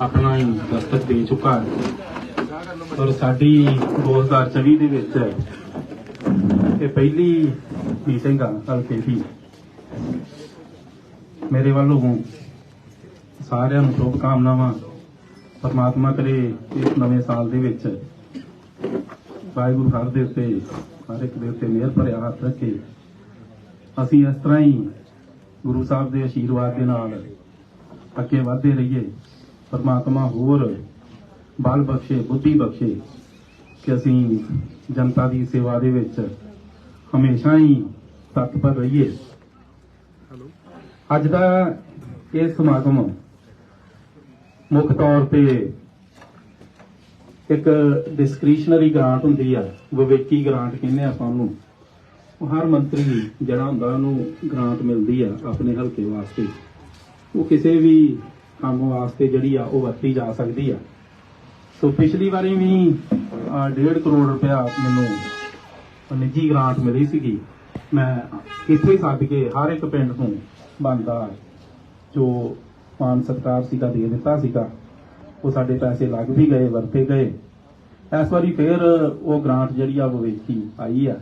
ਆਪਣਾ ਹੀ ਦਸਤਕ ਦੇ ਚੁੱਕਾ ਹੈ। ਔਰ ਸਾਡੀ 2024 ਦੇ ਵਿੱਚ ਇਹ ਪਹਿਲੀ ਮੀਟਿੰਗ ਆ ਹਲਕੇ ਦੀ ਮੇਰੇ ਵੱਲੋਂ ਸਾਰਿਆਂ ਨੂੰ ਸ਼ੁਭ ਕਾਮਨਾਵਾਂ ਪਰਮਾਤਮਾ ਕਰੇ ਇਸ ਨਵੇਂ ਸਾਲ ਦੇ ਵਿੱਚ। ਵਾਹਿਗੁਰੂ ਹਰ ਦੇ ਉੱਤੇ, ਹਰ ਇੱਕ ਦੇ ਉੱਤੇ ਮਿਹਰ ਭਰਿਆ ਹੱਥ ਰੱਖੇ। ਅਸੀਂ ਇਸ ਤਰ੍ਹਾਂ ਹੀ ਗੁਰੂ ਸਾਹਿਬ ਦੇ ਆਸ਼ੀਰਵਾਦ ਦੇ ਨਾਲ ਅੱਗੇ ਵਧਦੇ ਰਹੀਏ। ਪਰਮਾਤਮਾ ਹੋਰ ਬਲ ਬਖਸ਼ੇ ਬੁੱਧੀ ਬਖਸ਼ੇ ਕਿ ਅਸੀਂ ਜਨਤਾ ਦੀ ਸੇਵਾ ਦੇ ਵਿੱਚ ਹਮੇਸ਼ਾ ਹੀ ਤਤਪਰ ਰਹੀਏ। ਅੱਜ ਦਾ ਇਹ ਸਮਾਗਮ ਮੁੱਖ ਤੌਰ ਤੇ ਇੱਕ ਡਿਸਕ੍ਰਿਸ਼ਨਰੀ ਗ੍ਰਾਂਟ ਹੁੰਦੀ ਆ ਵਿਵੇਕੀ ਗ੍ਰਾਂਟ ਕਹਿੰਦੇ ਆ ਆਪਾਂ ਉਹਨੂੰ। ਉਹ ਹਰ ਮੰਤਰੀ ਜਿਹੜਾ ਹੁੰਦਾ ਉਹਨੂੰ ਗ੍ਰਾਂਟ ਮਿਲਦੀ ਆ ਆਪਣੇ ਹਲਕੇ ਵਾਸਤੇ। ਉਹ ਕਿਸੇ ਵੀ ਕੰਮ ਵਾਸਤੇ ਜਿਹੜੀ ਆ ਉਹ ਵਰਤੀ ਜਾ ਸਕਦੀ ਆ। ਸੋ ਪਿਛਲੀ ਵਾਰੀ ਵੀ 1.5 ਕਰੋੜ ਰੁਪਇਆ ਮੈਨੂੰ ਨਿੱਜੀ ਗ੍ਰਾਂਟ ਮਿਲੀ ਸੀਗੀ। ਮੈਂ ਇੱਥੇ ਸੱਦ ਕੇ ਹਰ ਇੱਕ ਪਿੰਡ ਨੂੰ ਬੰਦਾ ਜੋ ਮਾਨ ਸਤਕਾਰ ਸੀਗਾ ਦੇ ਦਿੱਤਾ ਸੀਗਾ। ਉਹ ਸਾਡੇ ਪੈਸੇ ਲੱਗ ਵੀ ਗਏ, ਵਰਤੇ ਗਏ। ਇਸ ਵਾਰੀ ਫੇਰ ਉਹ ਗ੍ਰਾਂਟ ਜਿਹੜੀ ਆ ਉਹ ਵੇਖੀ ਆਈ ਆ।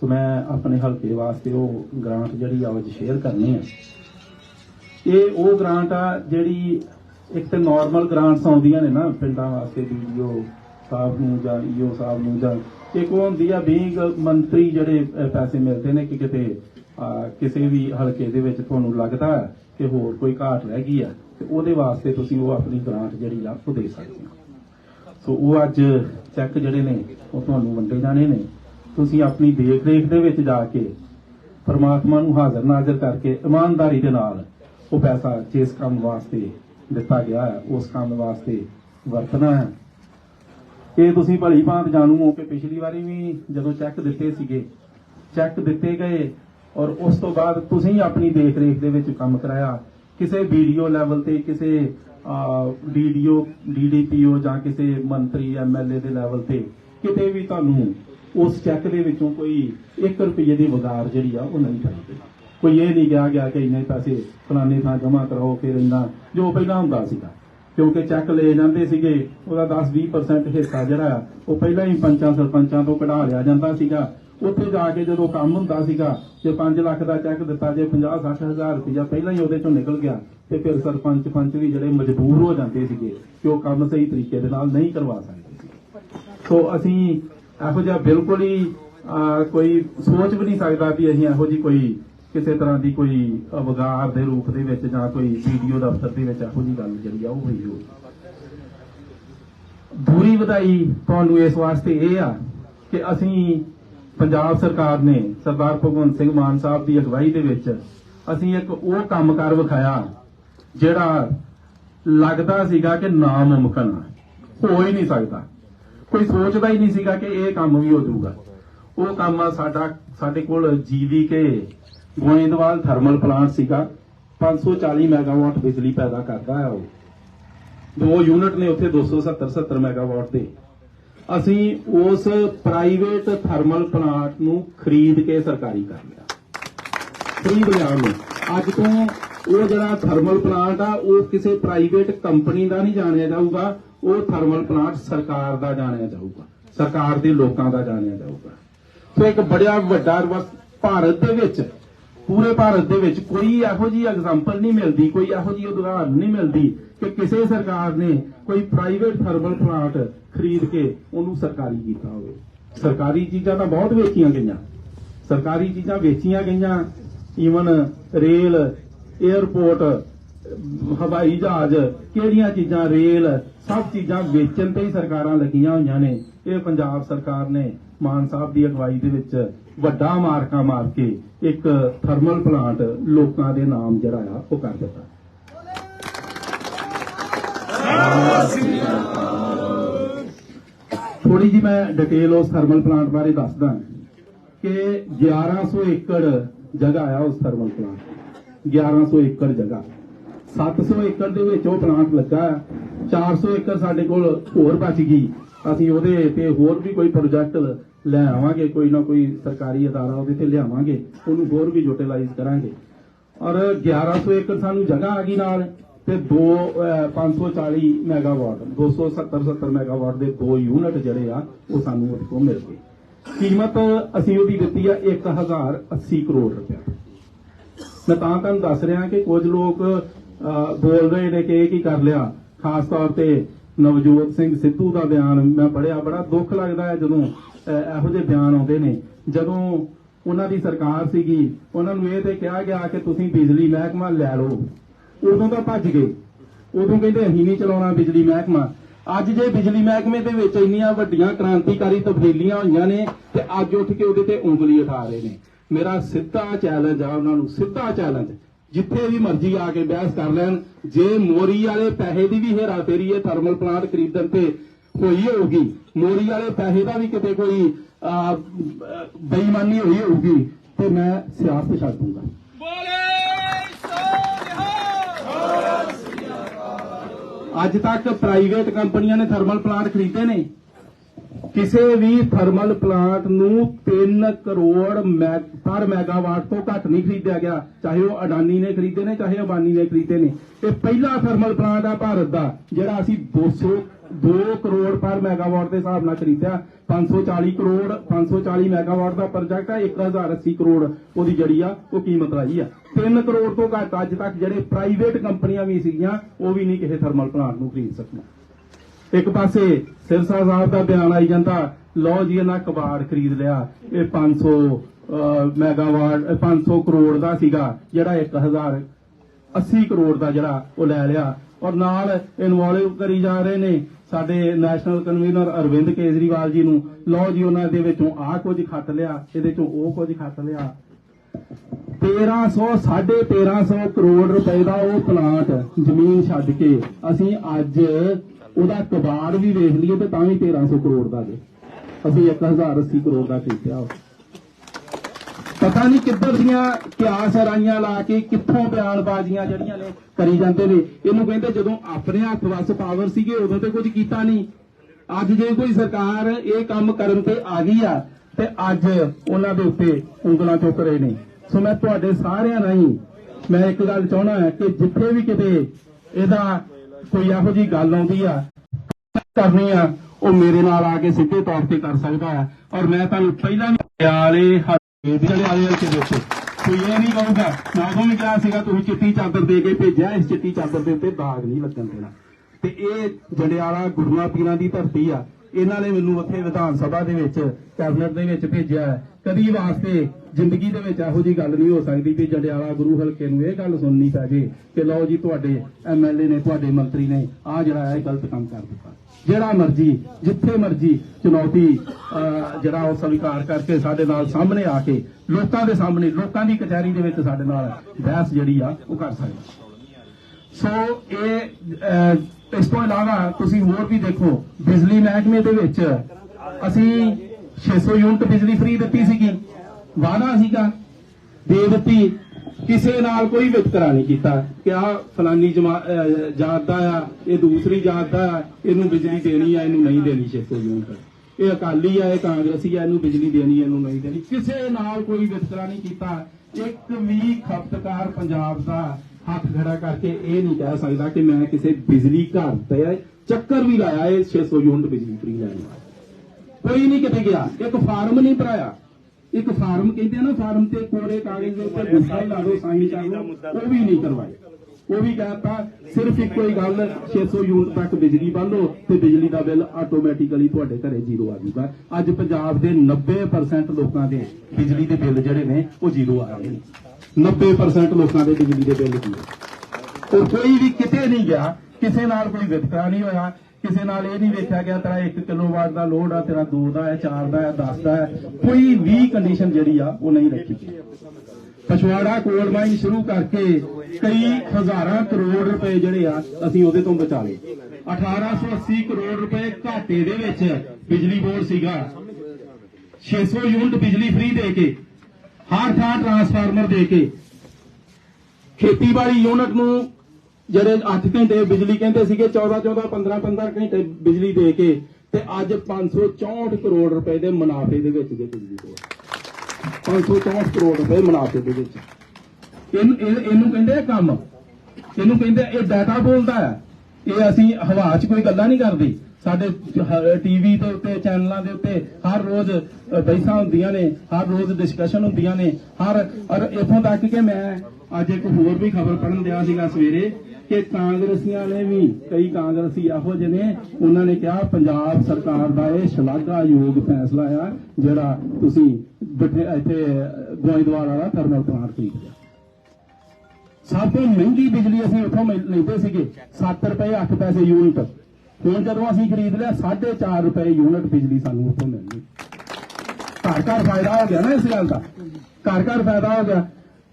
ਸੋ ਮੈਂ ਆਪਣੇ ਹਲਕੇ ਵਾਸਤੇ ਉਹ ਗ੍ਰਾਂਟ ਜਿਹੜੀ ਆ ਉਹ ਸ਼ੇਅਰ ਕਰਨੀ ਆ। ਇਹ ਉਹ ਗ੍ਰਾਂਟ ਆ ਜਿਹੜੀ ਇੱਕ ਤੇ ਨਾਰਮਲ ਗ੍ਰਾਂਟਸ ਆਉਂਦੀਆਂ ਨੇ ਨਾ ਪਿੰਡਾਂ ਵਾਸਤੇ ਵੀਡੀਓ ਸਾਹਿਬ ਨੂੰ ਜਾਂ ਈਓ ਸਾਹਿਬ ਨੂੰ ਜਾਂ ਇੱਕ ਉਹ ਹੁੰਦੀ ਆ ਬੀਂਗ ਮੰਤਰੀ ਜਿਹੜੇ ਪੈਸੇ ਮਿਲਦੇ ਨੇ ਕਿ ਕਿਤੇ ਕਿਸੇ ਵੀ ਹਲਕੇ ਦੇ ਵਿੱਚ ਤੁਹਾਨੂੰ ਲੱਗਦਾ ਕਿ ਹੋਰ ਕੋਈ ਘਾਟ ਰਹਿ ਗਈ ਆ, ਤੇ ਉਹਦੇ ਵਾਸਤੇ ਤੁਸੀਂ ਉਹ ਆਪਣੀ ਗ੍ਰਾਂਟ ਜਿਹੜੀ ਆ ਉਹ ਦੇ ਸਕਦੇ ਹੋ। ਸੋ ਉਹ ਅੱਜ ਚੈੱਕ ਜਿਹੜੇ ਨੇ, ਉਹ ਤੁਹਾਨੂੰ ਵੰਡੇ ਜਾਣੇ ਨੇ। ਤੁਸੀਂ ਆਪਣੀ ਦੇਖ ਰੇਖ ਦੇ ਵਿੱਚ ਜਾ ਕੇ ਪਰਮਾਤਮਾ ਨੂੰ ਹਾਜ਼ਰ ਨਾਜ਼ਰ ਕਰਕੇ ਇਮਾਨਦਾਰੀ ਦੇ ਨਾਲ ਉਹ ਪੈਸਾ ਜਿਸ ਕੰਮ ਵਾਸਤੇ ਦਿੱਤਾ ਗਿਆ ਹੈ, ਉਸ ਕੰਮ ਵਾਸਤੇ ਵਰਤਣਾ ਹੈ। ਇਹ ਤੁਸੀਂ ਭਲੀ ਭਾਂਤ ਜਾਣੂ ਹੋ ਕਿ ਪਿਛਲੀ ਵਾਰੀ ਵੀ ਜਦੋਂ ਚੈੱਕ ਦਿੱਤੇ ਸੀਗੇ ਚੈੱਕ ਦਿੱਤੇ ਗਏ ਔਰ ਉਸ ਤੋਂ ਬਾਅਦ ਤੁਸੀਂ ਆਪਣੀ ਦੇਖ ਰੇਖ ਦੇ ਵਿੱਚ ਕੰਮ ਕਰਾਇਆ। ਕਿਸੇ ਵੀਡੀਓ ਲੈਵਲ ਤੇ ਕਿਸੇ ਡੀਡੀਓ, ਡੀਡੀਪੀਓ ਜਾਂ ਕਿਸੇ ਮੰਤਰੀ ਐਮਐਲਏ ਦੇ ਲੈਵਲ ਤੇ ਕਿਤੇ ਵੀ ਤੁਹਾਨੂੰ ਉਸ ਚੈੱਕ ਦੇ ਵਿੱਚੋਂ ਕੋਈ 1 ਰੁਪਏ ਦੀ ਵਗਾਰ ਜਿਹੜੀ ਆ ਉਹ ਨਹੀਂ ਪਾਈ ਕੋਈ ਇਹ ਨਹੀਂ ਕਿਹਾ ਗਿਆ ਕਿ ਇੰਨੇ ਪੈਸੇ ਫਲਾਣੇ ਥਾਂ ਜਮ੍ਹਾਂ ਕਰਾਓ, ਫਿਰ ਇੰਨਾ, ਜੋ ਪਹਿਲਾਂ ਹੁੰਦਾ ਸੀਗਾ। ਕਿਉਂਕਿ ਚੈੱਕ ਲੈ ਜਾਂਦੇ ਸੀਗੇ, ਉਹਦਾ 10-20% ਹਿੱਸਾ ਜਿਹੜਾ, ਉਹ ਪਹਿਲਾਂ ਹੀ ਪੰਚਾਂ, ਸਰਪੰਚਾਂ ਤੋਂ ਕਢਾ ਲਿਆ ਜਾਂਦਾ ਸੀਗਾ। ਉੱਥੇ ਜਾ ਕੇ ਜਦੋਂ ਕੰਮ ਹੁੰਦਾ ਸੀਗਾ, ਜੇ 5 ਲੱਖ ਦਾ ਚੈੱਕ ਦਿੱਤਾ, ਜੇ 50-60 ਹਜ਼ਾਰ ਰੁਪਇਆ ਪਹਿਲਾਂ ਹੀ ਉਹਦੇ ਚੋਂ ਨਿਕਲ ਗਿਆ, ਤੇ ਫਿਰ ਸਰਪੰਚ ਪੰਚ ਵੀ ਜਿਹੜੇ ਮਜਬੂਰ ਹੋ ਜਾਂਦੇ ਸੀਗੇ ਕਿ ਉਹ ਕੰਮ ਸਹੀ ਤਰੀਕੇ ਦੇ ਨਾਲ ਨਹੀਂ ਕਰਵਾ ਸਕਦੇ ਸੀ ਸੋ ਅਸੀਂ ਇਹੋ ਜਿਹਾ ਬਿਲਕੁਲ ਹੀ ਕੋਈ ਸੋਚ ਵੀ ਨਹੀਂ ਸਕਦਾ ਵੀ ਅਸੀਂ ਇਹੋ ਜੀ ਕੋਈ ਕਿਸੇ ਤਰ੍ਹਾਂ ਦੀ ਕੋਈ ਅਵਗਾਰ ਦੇ ਰੂਪ ਦੇ ਵਿੱਚ ਜਾਂ ਕੋਈ ਵੀਡੀਓ ਦਫ਼ਤਰ ਦੇ ਵਿੱਚ ਇਹੋ ਜੀ ਗੱਲ ਜਿਹੜੀ ਆ, ਉਹ ਹੋਈ ਹੋ ਦੂਰੀ ਵਧਾਈ ਤੁਹਾਨੂੰ ਇਸ ਵਾਸਤੇ ਇਹ ਆ ਕਿ ਅਸੀਂ ਪੰਜਾਬ ਸਰਕਾਰ ਨੇ ਸਰਦਾਰ ਭਗਵੰਤ ਸਿੰਘ ਮਾਨ ਸਾਹਿਬ ਦੀ ਅਗਵਾਈ ਦੇ ਵਿੱਚ ਅਸੀਂ ਇੱਕ ਉਹ ਕੰਮ ਕਰ ਵਿਖਾਇਆ ਜਿਹੜਾ ਲੱਗਦਾ ਸੀਗਾ ਕਿ ਨਾਮੁਮਕਨ ਆ। ਹੋ ਹੀ ਨਹੀਂ ਸਕਦਾ। ਕੋਈ ਸੋਚਦਾ ਹੀ ਨਹੀਂ ਸੀਗਾ ਕਿ ਇਹ ਕੰਮ ਵੀ ਹੋ ਜਾਊਗਾ। ਉਹ ਕੰਮ ਆ ਸਾਡਾ, ਸਾਡੇ ਕੋਲ ਜੀਵੀਕੇ ਗੋਇੰਦਵਾਲ ਥਰਮਲ ਪਲਾਂਟ ਸੀਗਾ। 540 ਮੈਗਾਵਾਟ ਬਿਜਲੀ ਪੈਦਾ ਕਰਦਾ ਹੈ ਉਹ। ਦੋ ਯੂਨਿਟ ਨੇ ਉੱਥੇ 270 70 ਮੈਗਾਵਾਟ ਦੇ। ਅਸੀਂ ਉਸ ਪ੍ਰਾਈਵੇਟ ਥਰਮਲ ਪਲਾਂਟ ਨੂੰ ਖਰੀਦ ਕੇ ਸਰਕਾਰੀ ਕਰ ਲਿਆ। ਖਰੀਦ ਲਿਆ ਉਹਨੂੰ ਅੱਜ ਤੋਂ ਉਹ ਜਿਹੜਾ ਥਰਮਲ ਪਲਾਂਟ ਆ, ਉਹ ਕਿਸੇ ਪ੍ਰਾਈਵੇਟ ਕੰਪਨੀ ਦਾ ਨਹੀਂ ਜਾਣਿਆ ਜਾਊਗਾ। ਉਹ ਥਰਮਲ ਪਲਾਂਟ ਸਰਕਾਰ ਦਾ ਜਾਣਿਆ ਜਾਊਗਾ। ਸਰਕਾਰ ਦੇ ਲੋਕਾਂ ਦਾ ਜਾਣਿਆ ਜਾਊਗਾ। ਸੋ ਇੱਕ ਬੜਾ ਵੱਡਾ ਭਾਰਤ ਦੇ ਵਿੱਚ ਪੂਰੇ ਭਾਰਤ ਦੇ ਵਿੱਚ ਕੋਈ ਇਹੋ ਜੀ ਐਗਜ਼ਾਮਪਲ ਨਹੀਂ ਮਿਲਦੀ, ਕੋਈ ਇਹੋ ਜੀ ਉਦਾਹਰਨ ਨਹੀਂ ਮਿਲਦੀ ਕਿ ਕਿਸੇ ਸਰਕਾਰ ਨੇ ਕੋਈ ਪ੍ਰਾਈਵੇਟ ਥਰਮਲ ਪਲਾਂਟ ਖਰੀਦ ਕੇ ਉਹਨੂੰ ਸਰਕਾਰੀ ਕੀਤਾ ਹੋਵੇ। ਸਰਕਾਰੀ ਚੀਜ਼ਾਂ ਤਾਂ ਬਹੁਤ ਵੇਚੀਆਂ ਗਈਆਂ। ਸਰਕਾਰੀ ਚੀਜ਼ਾਂ ਵੇਚੀਆਂ ਗਈਆਂ। ਈਵਨ ਰੇਲ 에ਅਰਪੋਰਟ ਹਵਾਈ ਜਹਾਜ਼, ਕਿਹੜੀਆਂ ਚੀਜ਼ਾਂ ਰੇਲ ਸਭ ਚੀਜ਼ਾਂ ਵੇਚਣ ਤੇ ਹੀ ਸਰਕਾਰਾਂ ਲੱਗੀਆਂ ਹੋਈਆਂ ਨੇ। ਇਹ ਪੰਜਾਬ ਸਰਕਾਰ ਨੇ ਮਾਨ ਸਾਹਿਬ ਦੀ ਅਗਵਾਈ ਦੇ ਵਿੱਚ ਵੱਡਾ ਮਾਰਕਾ ਮਾਰ ਕੇ ਇੱਕ ਥਰਮਲ ਪਲਾਂਟ ਲੋਕਾਂ ਦੇ ਨਾਮ ਜਿਹੜਾ ਆ, ਉਹ ਕਰ ਦਿੱਤਾ। ਥੋੜੀ ਜੀ ਮੈਂ ਡਿਟੇਲ ਉਸ ਥਰਮਲ ਪਲਾਂਟ ਬਾਰੇ ਦੱਸਦਾ ਕਿ 1100 ਏਕੜ ਜਗ੍ਹਾ ਆ ਉਸ ਥਰਮਲ ਪਲਾਂਟ 1100 ਏਕੜ ਜਗ੍ਹਾ। 700 ਏਕੜ ਦੇ ਵਿੱਚ ਉਹ ਪਲਾਂਟ ਲੱਗਾ ਹੈ। 400 ਏਕੜ ਸਾਡੇ ਕੋਲ ਹੋਰ ਬਚ ਗਈ। ਅਸੀਂ ਉਹਦੇ ਤੇ ਹੋਰ ਵੀ ਕੋਈ ਪ੍ਰੋਜੈਕਟ ਲੈ ਆਵਾਂਗੇ, ਕੋਈ ਨਾ ਕੋਈ ਸਰਕਾਰੀ ਅਦਾਰਾ ਉਹਦੇ ਤੇ ਲਿਆਵਾਂਗੇ, ਉਹਨੂੰ ਹੋਰ ਵੀ ਯੂਟਿਲਾਈਜ਼ ਕਰਾਂਗੇ। ਔਰ 1100 ਏਕੜ ਸਾਨੂੰ ਜਗ੍ਹਾ ਆ ਗਈ ਨਾਲ ਤੇ 2 540 ਮੈਗਾਵਾਟ 270 70 ਮੈਗਾਵਾਟ ਦੇ ਦੋ ਯੂਨਿਟ ਜਿਹੜੇ ਆ, ਉਹ ਸਾਨੂੰ ਉਹਦੇ ਮਿਲ ਗਏ। ਕੀਮਤ ਅਸੀਂ ਉਹਦੀ ਦਿੱਤੀ ਆ 1080 ਕਰੋੜ ਰੁਪਏ ਮੈਂ ਤਾਂ ਤੁਹਾਨੂੰ ਦੱਸ ਰਿਹਾ ਕਿ ਕੁਝ ਲੋਕ ਬੋਲ ਰਹੇ ਨੇ ਕਿ ਇਹ ਕੀ ਕਰ ਲਿਆ। ਖਾਸ ਤੌਰ ਤੇ ਨਵਜੋਤ ਸਿੰਘ ਸਿੱਧੂ ਦਾ ਬਿਆਨ ਮੈਂ ਪੜਿਆ ਬੜਾ ਦੁੱਖ ਲੱਗਦਾ ਹੈ ਜਦੋਂ ਇਹੋ ਜਿਹੇ ਬਿਆਨ ਆਉਂਦੇ ਨੇ। ਜਦੋਂ ਉਹਨਾਂ ਦੀ ਸਰਕਾਰ ਸੀਗੀ, ਉਹਨਾਂ ਨੂੰ ਇਹ ਤੇ ਕਿਹਾ ਗਿਆ ਕਿ ਤੁਸੀਂ ਬਿਜਲੀ ਮਹਿਕਮਾ ਲੈ ਲਓ। ਉਦੋਂ ਤਾਂ ਭੱਜ ਗਏ। ਉਦੋਂ ਕਹਿੰਦੇ ਅਸੀਂ ਨਹੀਂ ਚਲਾਉਣਾ ਬਿਜਲੀ ਮਹਿਕਮਾ। ਅੱਜ ਜੇ ਬਿਜਲੀ ਮਹਿਕਮੇ ਦੇ ਵਿੱਚ ਇੰਨੀਆਂ ਵੱਡੀਆਂ ਕ੍ਰਾਂਤੀਕਾਰੀ ਤਬਦੀਲੀਆਂ ਹੋਈਆਂ ਨੇ, ਤੇ ਅੱਜ ਉੱਠ ਕੇ ਉਹਦੇ ਤੇ ਉਂਗਲੀ ਉਠਾ ਰਹੇ ਨੇ। ਮੇਰਾ ਸਿੱਧਾ ਚੈਲੰਜ ਆ ਉਹਨਾਂ ਨੂੰ, ਸਿੱਧਾ ਚੈਲੰਜ ਜਿੱਥੇ ਵੀ ਮਰਜ਼ੀ ਆ ਕੇ ਬਹਿਸ ਕਰ ਲੈਣ। ਜੇ ਮੋਰੀ ਵਾਲੇ ਪੈਸੇ ਦੀ ਵੀ ਹੇਰਾਫੇਰੀ ਇਹ ਥਰਮਲ ਪਲਾਂਟ ਖਰੀਦਣ ਤੇ ਹੋਈ ਹੋਊਗੀ ਮੋਰੀ ਵਾਲੇ ਪੈਸੇ ਦਾ ਵੀ ਕਿਤੇ ਕੋਈ ਬੇਈਮਾਨੀ ਹੋਈ ਹੋਊਗੀ ਤੇ ਮੈਂ ਸਿਆਸਤ ਛੱਡ ਦੂੰਗਾ ਅੱਜ ਤੱਕ ਪ੍ਰਾਈਵੇਟ ਕੰਪਨੀਆਂ ਨੇ ਥਰਮਲ ਪਲਾਂਟ ਖਰੀਦੇ ਨੇ। ਕਿਸੇ ਵੀ ਥਰਮਲ ਪਲਾਂਟ ਨੂੰ 3 ਕਰੋੜ ਪਰ ਮੈਗਾਵਾਟ ਤੋਂ ਘੱਟ ਨਹੀਂ ਖਰੀਦਿਆ ਗਿਆ। ਚਾਹੇ ਉਹ ਅਡਾਨੀ ਨੇ ਖਰੀਦੇ ਨੇ ਚਾਹੇ ਅਬਾਨੀ ਨੇ ਖਰੀਦੇ ਨੇ। ਇਹ ਪਹਿਲਾ ਥਰਮਲ ਪਲਾਂਟ ਆ ਭਾਰਤ ਦਾ ਜਿਹੜਾ ਅਸੀਂ 200 2 ਕਰੋੜ ਪਰ ਮੈਗਾਵਾਟ ਦੇ ਹਿਸਾਬ ਨਾਲ ਖਰੀਦਿਆ। 540 ਕਰੋੜ 540 ਮੈਗਾਵਾਟ ਦਾ ਪ੍ਰੋਜੈਕਟ ਆ 1080 ਕਰੋੜ ਉਹਦੀ ਜਿਹੜੀ ਆ ਉਹ ਕੀਮਤ ਆਈ ਆ? 3 ਕਰੋੜ ਤੋਂ ਘੱਟ ਅੱਜ ਤੱਕ ਜਿਹੜੇ ਪ੍ਰਾਈਵੇਟ ਕੰਪਨੀਆਂ ਵੀ ਸੀਗੀਆਂ ਉਹ ਵੀ ਨਹੀਂ ਕਿਸੇ ਥਰਮਲ ਪਲਾਂਟ ਨੂੰ ਖਰੀਦ ਸਕੀਆਂ। ਇੱਕ ਪਾਸੇ ਸਿਰਸਾ ਸਾਹਿਬ ਦਾ ਬਿਆਨ ਆਈ ਜਾਂਦਾ ਲੋ ਜੀ ਇਹਨਾਂ ਕਬਾੜ ਖਰੀਦ ਲਿਆ ਇਹ 500 ਅਹ, ਮੈਗਾਵਾਟ ਅਹ, 500 ਕਰੋੜ ਦਾ ਸੀਗਾ ਜਿਹੜਾ 1080 ਕਰੋੜ ਦਾ ਜਿਹੜਾ ਉਹ ਲੈ ਲਿਆ। ਔਰ ਨਾਲ ਇਨਵੋਲਵ ਕਰੀ ਜਾ ਰਹੇ ਨੇ ਸਾਡੇ ਨੈਸ਼ਨਲ ਕਨਵੀਨਰ ਅਰਵਿੰਦ ਕੇਜਰੀਵਾਲ ਜੀ ਨੂੰ। ਲਓ ਜੀ, ਉਹਨਾਂ ਦੇ ਵਿੱਚੋਂ ਆਹ ਕੁਝ ਖੱਟ ਲਿਆ, ਇਹਦੇ ਚੋਂ ਉਹ ਕੁਝ ਖੱਟ ਲਿਆ। 1300 1350 ਕਰੋੜ ਰੁਪਏ ਦਾ ਉਹ ਪਲਾਂਟ ਜ਼ਮੀਨ ਛੱਡ ਕੇ ਅਸੀਂ ਅੱਜ ਉਹਦਾ ਕਬਾੜ ਵੀ ਵੇਖ ਲਈਏ ਤੇ ਤਾਂ ਵੀ 1300 ਕਰੋੜ ਦਾ ਜੇ। ਅਸੀਂ 1080 ਕਰੋੜ ਦਾ ਖਰੀਦਿਆ। ਪਤਾ ਨਹੀਂ ਕਿੱਧਰ ਦੀਆਂ ਕਿਆਸ ਰਾਈਆਂ ਲਾ ਕੇ ਕਿੱਥੋਂ ਬਿਆਨਬਾਜ਼ੀਆਂ ਜਿਹੜੀਆਂ ਨੇ ਕਰੀ ਜਾਂਦੇ ਨੇ। ਇਹਨੂੰ ਕਹਿੰਦੇ ਜਦੋਂ ਆਪਣੇ ਹੱਥ ਵੱਸ ਪਾਵਰ ਸੀਗੇ, ਉਦੋਂ ਤੇ ਕੁਝ ਕੀਤਾ ਨਹੀਂ ਅੱਜ ਜੇ ਕੋਈ ਸਰਕਾਰ ਇਹ ਕੰਮ ਕਰਨ ਤੇ ਆ ਗਈ ਆ, ਤੇ ਅੱਜ ਉਹਨਾਂ ਦੇ ਉੱਤੇ ਉਂਗਲਾਂ ਚੁੱਕ ਰਹੇ ਨੇ। ਸੋ ਮੈਂ ਤੁਹਾਡੇ ਸਾਰਿਆਂ ਰਾਹੀਂ ਮੈਂ ਇੱਕ ਗੱਲ ਚਾਹਣਾ ਹੈ ਕਿ ਜਿੱਥੇ ਵੀ ਕਿਤੇ ਇਹਦਾ ਕੋਈ ਇਹੋ ਜੀ ਗੱਲ ਆਉਂਦੀ ਆ, ਕਰਨੀ ਆ, ਉਹ ਮੇਰੇ ਨਾਲ ਆ ਕੇ ਸਿੱਧੇ ਤੌਰ ਤੇ ਕਰ ਸਕਦਾ ਹੈ ਔਰ ਮੈਂ ਤੁਹਾਨੂੰ ਪਹਿਲਾਂ ਵੀ ਵਾਲੇ ਜਿਹੜੇ ਆਲੇ ਹਲਕੇ ਦੇ ਕੋਈ ਇਹ ਨਹੀਂ ਕਹੂਗਾ, ਮੈਂ ਉਦੋਂ ਵੀ ਕਿਹਾ ਸੀਗਾ ਤੁਸੀਂ ਚਿੱਟੀ ਚਾਦਰ ਦੇ ਕੇ ਭੇਜਿਆ, ਇਸ ਚਿੱਟੀ ਚਾਦਰ ਦੇ ਉੱਤੇ ਦਾਗ ਨਹੀਂ ਲੱਗਣ ਦੇਣਾ। ਤੇ ਇਹ ਜੰਡਿਆਲਾ ਗੁਰੂਆਂ ਪੀਰਾਂ ਦੀ ਧਰਤੀ ਆ। ਇਹਨਾਂ ਨੇ ਮੈਨੂੰ ਉੱਥੇ ਵਿਧਾਨ ਸਭਾ ਦੇ ਵਿੱਚ, ਕੈਬਨਿਟ ਦੇ ਵਿੱਚ ਭੇਜਿਆ। ਕਦੀ ਵਾਸਤੇ ਜ਼ਿੰਦਗੀ ਦੇ ਵਿੱਚ ਇਹੋ ਜੀ ਗੱਲ ਨਹੀਂ ਹੋ ਸਕਦੀ ਵੀ ਜੰਡਿਆਲਾ ਗੁਰੂ ਹਲਕੇ ਨੂੰ ਇਹ ਗੱਲ ਸੁਣਨੀ ਪੈ ਜੇ ਕਿ ਲਓ ਜੀ ਤੁਹਾਡੇ ਐਮਐਲਏ ਨੇ, ਤੁਹਾਡੇ ਮੰਤਰੀ ਨੇ ਆ ਜਿਹੜਾ ਹੈ ਗਲਤ ਕੰਮ ਕਰ ਦਿੱਤਾ। ਜਿਹੜਾ ਮਰਜ਼ੀ, ਜਿੱਥੇ ਮਰਜ਼ੀ ਚੁਣੌਤੀ ਜਿਹੜਾ ਉਹ ਸਵੀਕਾਰ ਕਰਕੇ ਸਾਡੇ ਨਾਲ ਸਾਹਮਣੇ ਆ ਕੇ, ਲੋਕਾਂ ਦੇ ਸਾਹਮਣੇ, ਲੋਕਾਂ ਦੀ ਕਚਹਿਰੀ ਦੇ ਵਿੱਚ ਸਾਡੇ ਨਾਲ ਬਹਿਸ ਜਿਹੜੀ ਆ, ਉਹ ਕਰ ਸਕਦਾ। ਸੋ ਇਹ ਇਸ ਤੋਂ ਇਲਾਵਾ ਤੁਸੀਂ ਹੋਰ ਵੀ ਦੇਖੋ, ਬਿਜਲੀ ਮਹਿਕਮੇ ਦੇ ਵਿੱਚ ਅਸੀਂ 600 ਯੂਨਿਟ ਬਿਜਲੀ ਫ੍ਰੀ ਦਿੱਤੀ ਸੀਗੀ। ਵਾਅਦਾ ਸੀਗਾ। ਦੇ ਦਿੱਤੀ ਕਿਸੇ ਨਾਲ ਕੋਈ ਵਿਤਕਰਾ ਨਹੀਂ ਕੀਤਾ ਕਿ ਆ ਫਲਾਨੀ ਜਾਤ ਦਾ ਆ, ਇਹ ਦੂਸਰੀ ਜਾਤ ਦਾ ਆ, ਇਹਨੂੰ ਬਿਜਲੀ ਦੇਣੀ ਆ, ਇਹਨੂੰ ਨਹੀਂ ਦੇਣੀ 600 ਯੂਨਿਟ ਇਹ ਅਕਾਲੀ ਆ, ਇਹ ਕਾਂਗਰਸੀ ਆ, ਇਹਨੂੰ ਬਿਜਲੀ ਦੇਣੀ ਇਹਨੂੰ ਨਹੀਂ ਦੇਣੀ। ਕਿਸੇ ਨਾਲ ਕੋਈ ਵਿਤਕਰਾ ਨਹੀਂ ਕੀਤਾ। ਇੱਕ ਵੀ ਖਪਤਕਾਰ ਪੰਜਾਬ ਦਾ ਹੱਥ ਖੜਾ ਕਰਕੇ ਇਹ ਨਹੀਂ ਕਹਿ ਸਕਦਾ ਕਿ ਮੈਂ ਕਿਸੇ ਬਿਜਲੀ ਘਰ ਤੇ ਚੱਕਰ ਵੀ ਲਾਇਆ, ਇਹ 600 ਯੂਨਿਟ ਬਿਜਲੀ ਫ੍ਰੀ ਲੈਣ ਕੋਈ ਨਹੀਂ ਕਿਤੇ ਗਿਆ। ਇੱਕ ਫਾਰਮ ਨਹੀਂ ਭਰਾਇਆ। ਇੱਕ ਫਾਰਮ ਕਹਿੰਦੇ ਆ ਨਾ ਫਾਰਮ ਤੇ ਕੋਰੇ ਕਾਗਜ਼ ਦੇ ਉੱਤੇ ਗੁੱਸਾ ਲਾ ਦੋ ਸਾਈਨ ਕਰ ਲਓ ਉਹ ਵੀ ਨਹੀਂ ਕਰਵਾਏ। ਉਹ ਵੀ ਕਹਤਾ ਸਿਰਫ ਇੱਕੋ ਹੀ ਗੱਲ 600 ਯੂਨਿਟ ਤੱਕ ਬਿਜਲੀ ਲਓ ਤੇ ਬਿਜਲੀ ਦਾ ਬਿੱਲ ਆਟੋਮੈਟਿਕਲੀ ਤੁਹਾਡੇ ਘਰੇ ਜ਼ੀਰੋ ਆ ਜਾਊਗਾ। ਅੱਜ ਪੰਜਾਬ ਦੇ 90% ਲੋਕਾਂ ਦੇ ਬਿਜਲੀ ਦੇ ਬਿੱਲ ਜਿਹੜੇ ਨੇ ਉਹ ਜ਼ੀਰੋ ਆ ਰਹੇ ਨੇ। 90% ਲੋਕਾਂ ਦੇ ਬਿਜਲੀ ਦੇ ਬਿੱਲ ਜ਼ੀਰੋ। ਕੋਈ ਵੀ ਕਿਤੇ ਨਹੀਂ ਗਿਆ ਕਿਸੇ ਨਾਲ ਕੋਈ ਵਿਤਕਰਾ ਨਹੀਂ ਹੋਇਆ। ਕਿਸੇ ਨਾਲ ਇਹ ਨਹੀਂ ਵੇਖਿਆ ਗਿਆ, ਤੇਰਾ 1 ਕਿਲੋਵਾਟ ਦਾ ਲੋਡ ਆ, ਤੇਰਾ 2 ਦਾ ਹੈ 4 ਦਾ ਹੈ 10 ਦਾ ਹੈ। ਕੋਈ ਵੀ ਕੰਡੀਸ਼ਨ ਜਿਹੜੀ ਆ, ਉਹ ਨਹੀਂ ਰੱਖੀ ਪਛਵਾੜਾ ਕੋਲ ਮਾਈਨ ਸ਼ੁਰੂ ਕਰਕੇ ਕਈ ਹਜ਼ਾਰਾਂ ਕਰੋੜ ਰੁਪਏ ਜਿਹੜੇ ਆ, ਅਸੀਂ ਉਹਦੇ ਤੋਂ ਬਚਾ ਲਏ। 1880 ਕਰੋੜ ਰੁਪਏ ਘਾਟੇ ਦੇ ਵਿੱਚ ਬਿਜਲੀ ਬੋਰਡ ਸੀਗਾ। 600 ਯੂਨਿਟ ਬਿਜਲੀ ਫ੍ਰੀ ਦੇ ਕੇ, ਹਰ ਥਾਂ ਟਰਾਂਸਫਾਰਮਰ ਦੇ ਕੇ, ਖੇਤੀਬਾੜੀ ਯੂਨਿਟ ਨੂੰ ਜਿਹੜੇ 8 ਘੰਟੇ ਬਿਜਲੀ ਕਹਿੰਦੇ ਸੀਗੇ 14 14 15 15 ਘੰਟੇ ਬਿਜਲੀ ਦੇ ਕੇ ਤੇ ਅੱਜ 564 ਕਰੋੜ ਰੁਪਏ ਦੇ ਮੁਨਾਫੇ ਦੇ ਵਿੱਚ ਜੇ ਬਿਜਲੀ ਬੋਰਡ 564 ਕਰੋੜ ਰੁਪਏ ਮੁਨਾਫੇ ਦੇ ਵਿੱਚ। ਇਹਨੂੰ ਇਹਨੂੰ ਕਹਿੰਦੇ ਆ ਕੰਮ। ਇਹਨੂੰ ਕਹਿੰਦੇ ਇਹ ਡਾਟਾ ਬੋਲਦਾ ਹੈ ਇਹ ਅਸੀਂ ਹਵਾ 'ਚ ਕੋਈ ਗੱਲਾਂ ਨਹੀਂ ਕਰਦੇ। ਸਾਡੇ ਟੀਵੀ ਦੇ ਉੱਤੇ ਚੈਨਲਾਂ ਦੇ ਉੱਤੇ ਹਰ ਰੋਜ਼ ਅ, ਬਹਿਸਾਂ ਹੁੰਦੀਆਂ ਨੇ ਹਰ ਰੋਜ਼ ਡਿਸਕਸ਼ਨ ਹੁੰਦੀਆਂ ਨੇ। ਹਰ ਔਰ ਇਥੋਂ ਤੱਕ ਕਿ ਮੈਂ ਅੱਜ ਇੱਕ ਹੋਰ ਵੀ ਖਬਰ ਪੜਨ ਦਿਆ ਸੀਗਾ ਸਵੇਰੇ। ਕਿ ਕਾਂਗਰਸੀਆਂ ਨੇ ਵੀ, ਕਈ ਕਾਂਗਰਸੀ ਇਹੋ ਜਿਹੇ ਨੇ, ਉਹਨਾਂ ਨੇ ਕਿਹਾ, ਪੰਜਾਬ ਸਰਕਾਰ ਦਾ ਇਹ ਸ਼ਲਾਘਾਯੋਗ ਫੈਸਲਾ ਆ, ਜਿਹੜਾ ਤੁਸੀਂ ਬਿਠੇ, ਇੱਥੇ, ਗੋਇੰਦਵਾਲ ਵਾਲਾ ਥਰਮਲ ਪਲਾਂਟ ਖਰੀਦਿਆ ਸਭ ਤੋਂ ਮਹਿੰਗੀ ਬਿਜਲੀ ਅਸੀਂ ਉੱਥੋਂ ਲੈਂਦੇ ਸੀਗੇ 7 ਰੁਪਏ 8 ਪੈਸੇ ਯੂਨਿਟ। ਹੁਣ ਜਦੋਂ ਅਸੀਂ ਖਰੀਦ ਲਿਆ 4.5 ਰੁਪਏ ਯੂਨਿਟ ਬਿਜਲੀ ਸਾਨੂੰ ਉੱਥੋਂ ਮਿਲਣੀ। ਘਰ ਘਰ ਫਾਇਦਾ ਹੋ ਗਿਆ ਨਾ ਇਸ ਗੱਲ ਦਾ? ਘਰ ਘਰ ਫਾਇਦਾ ਹੋ ਗਿਆ।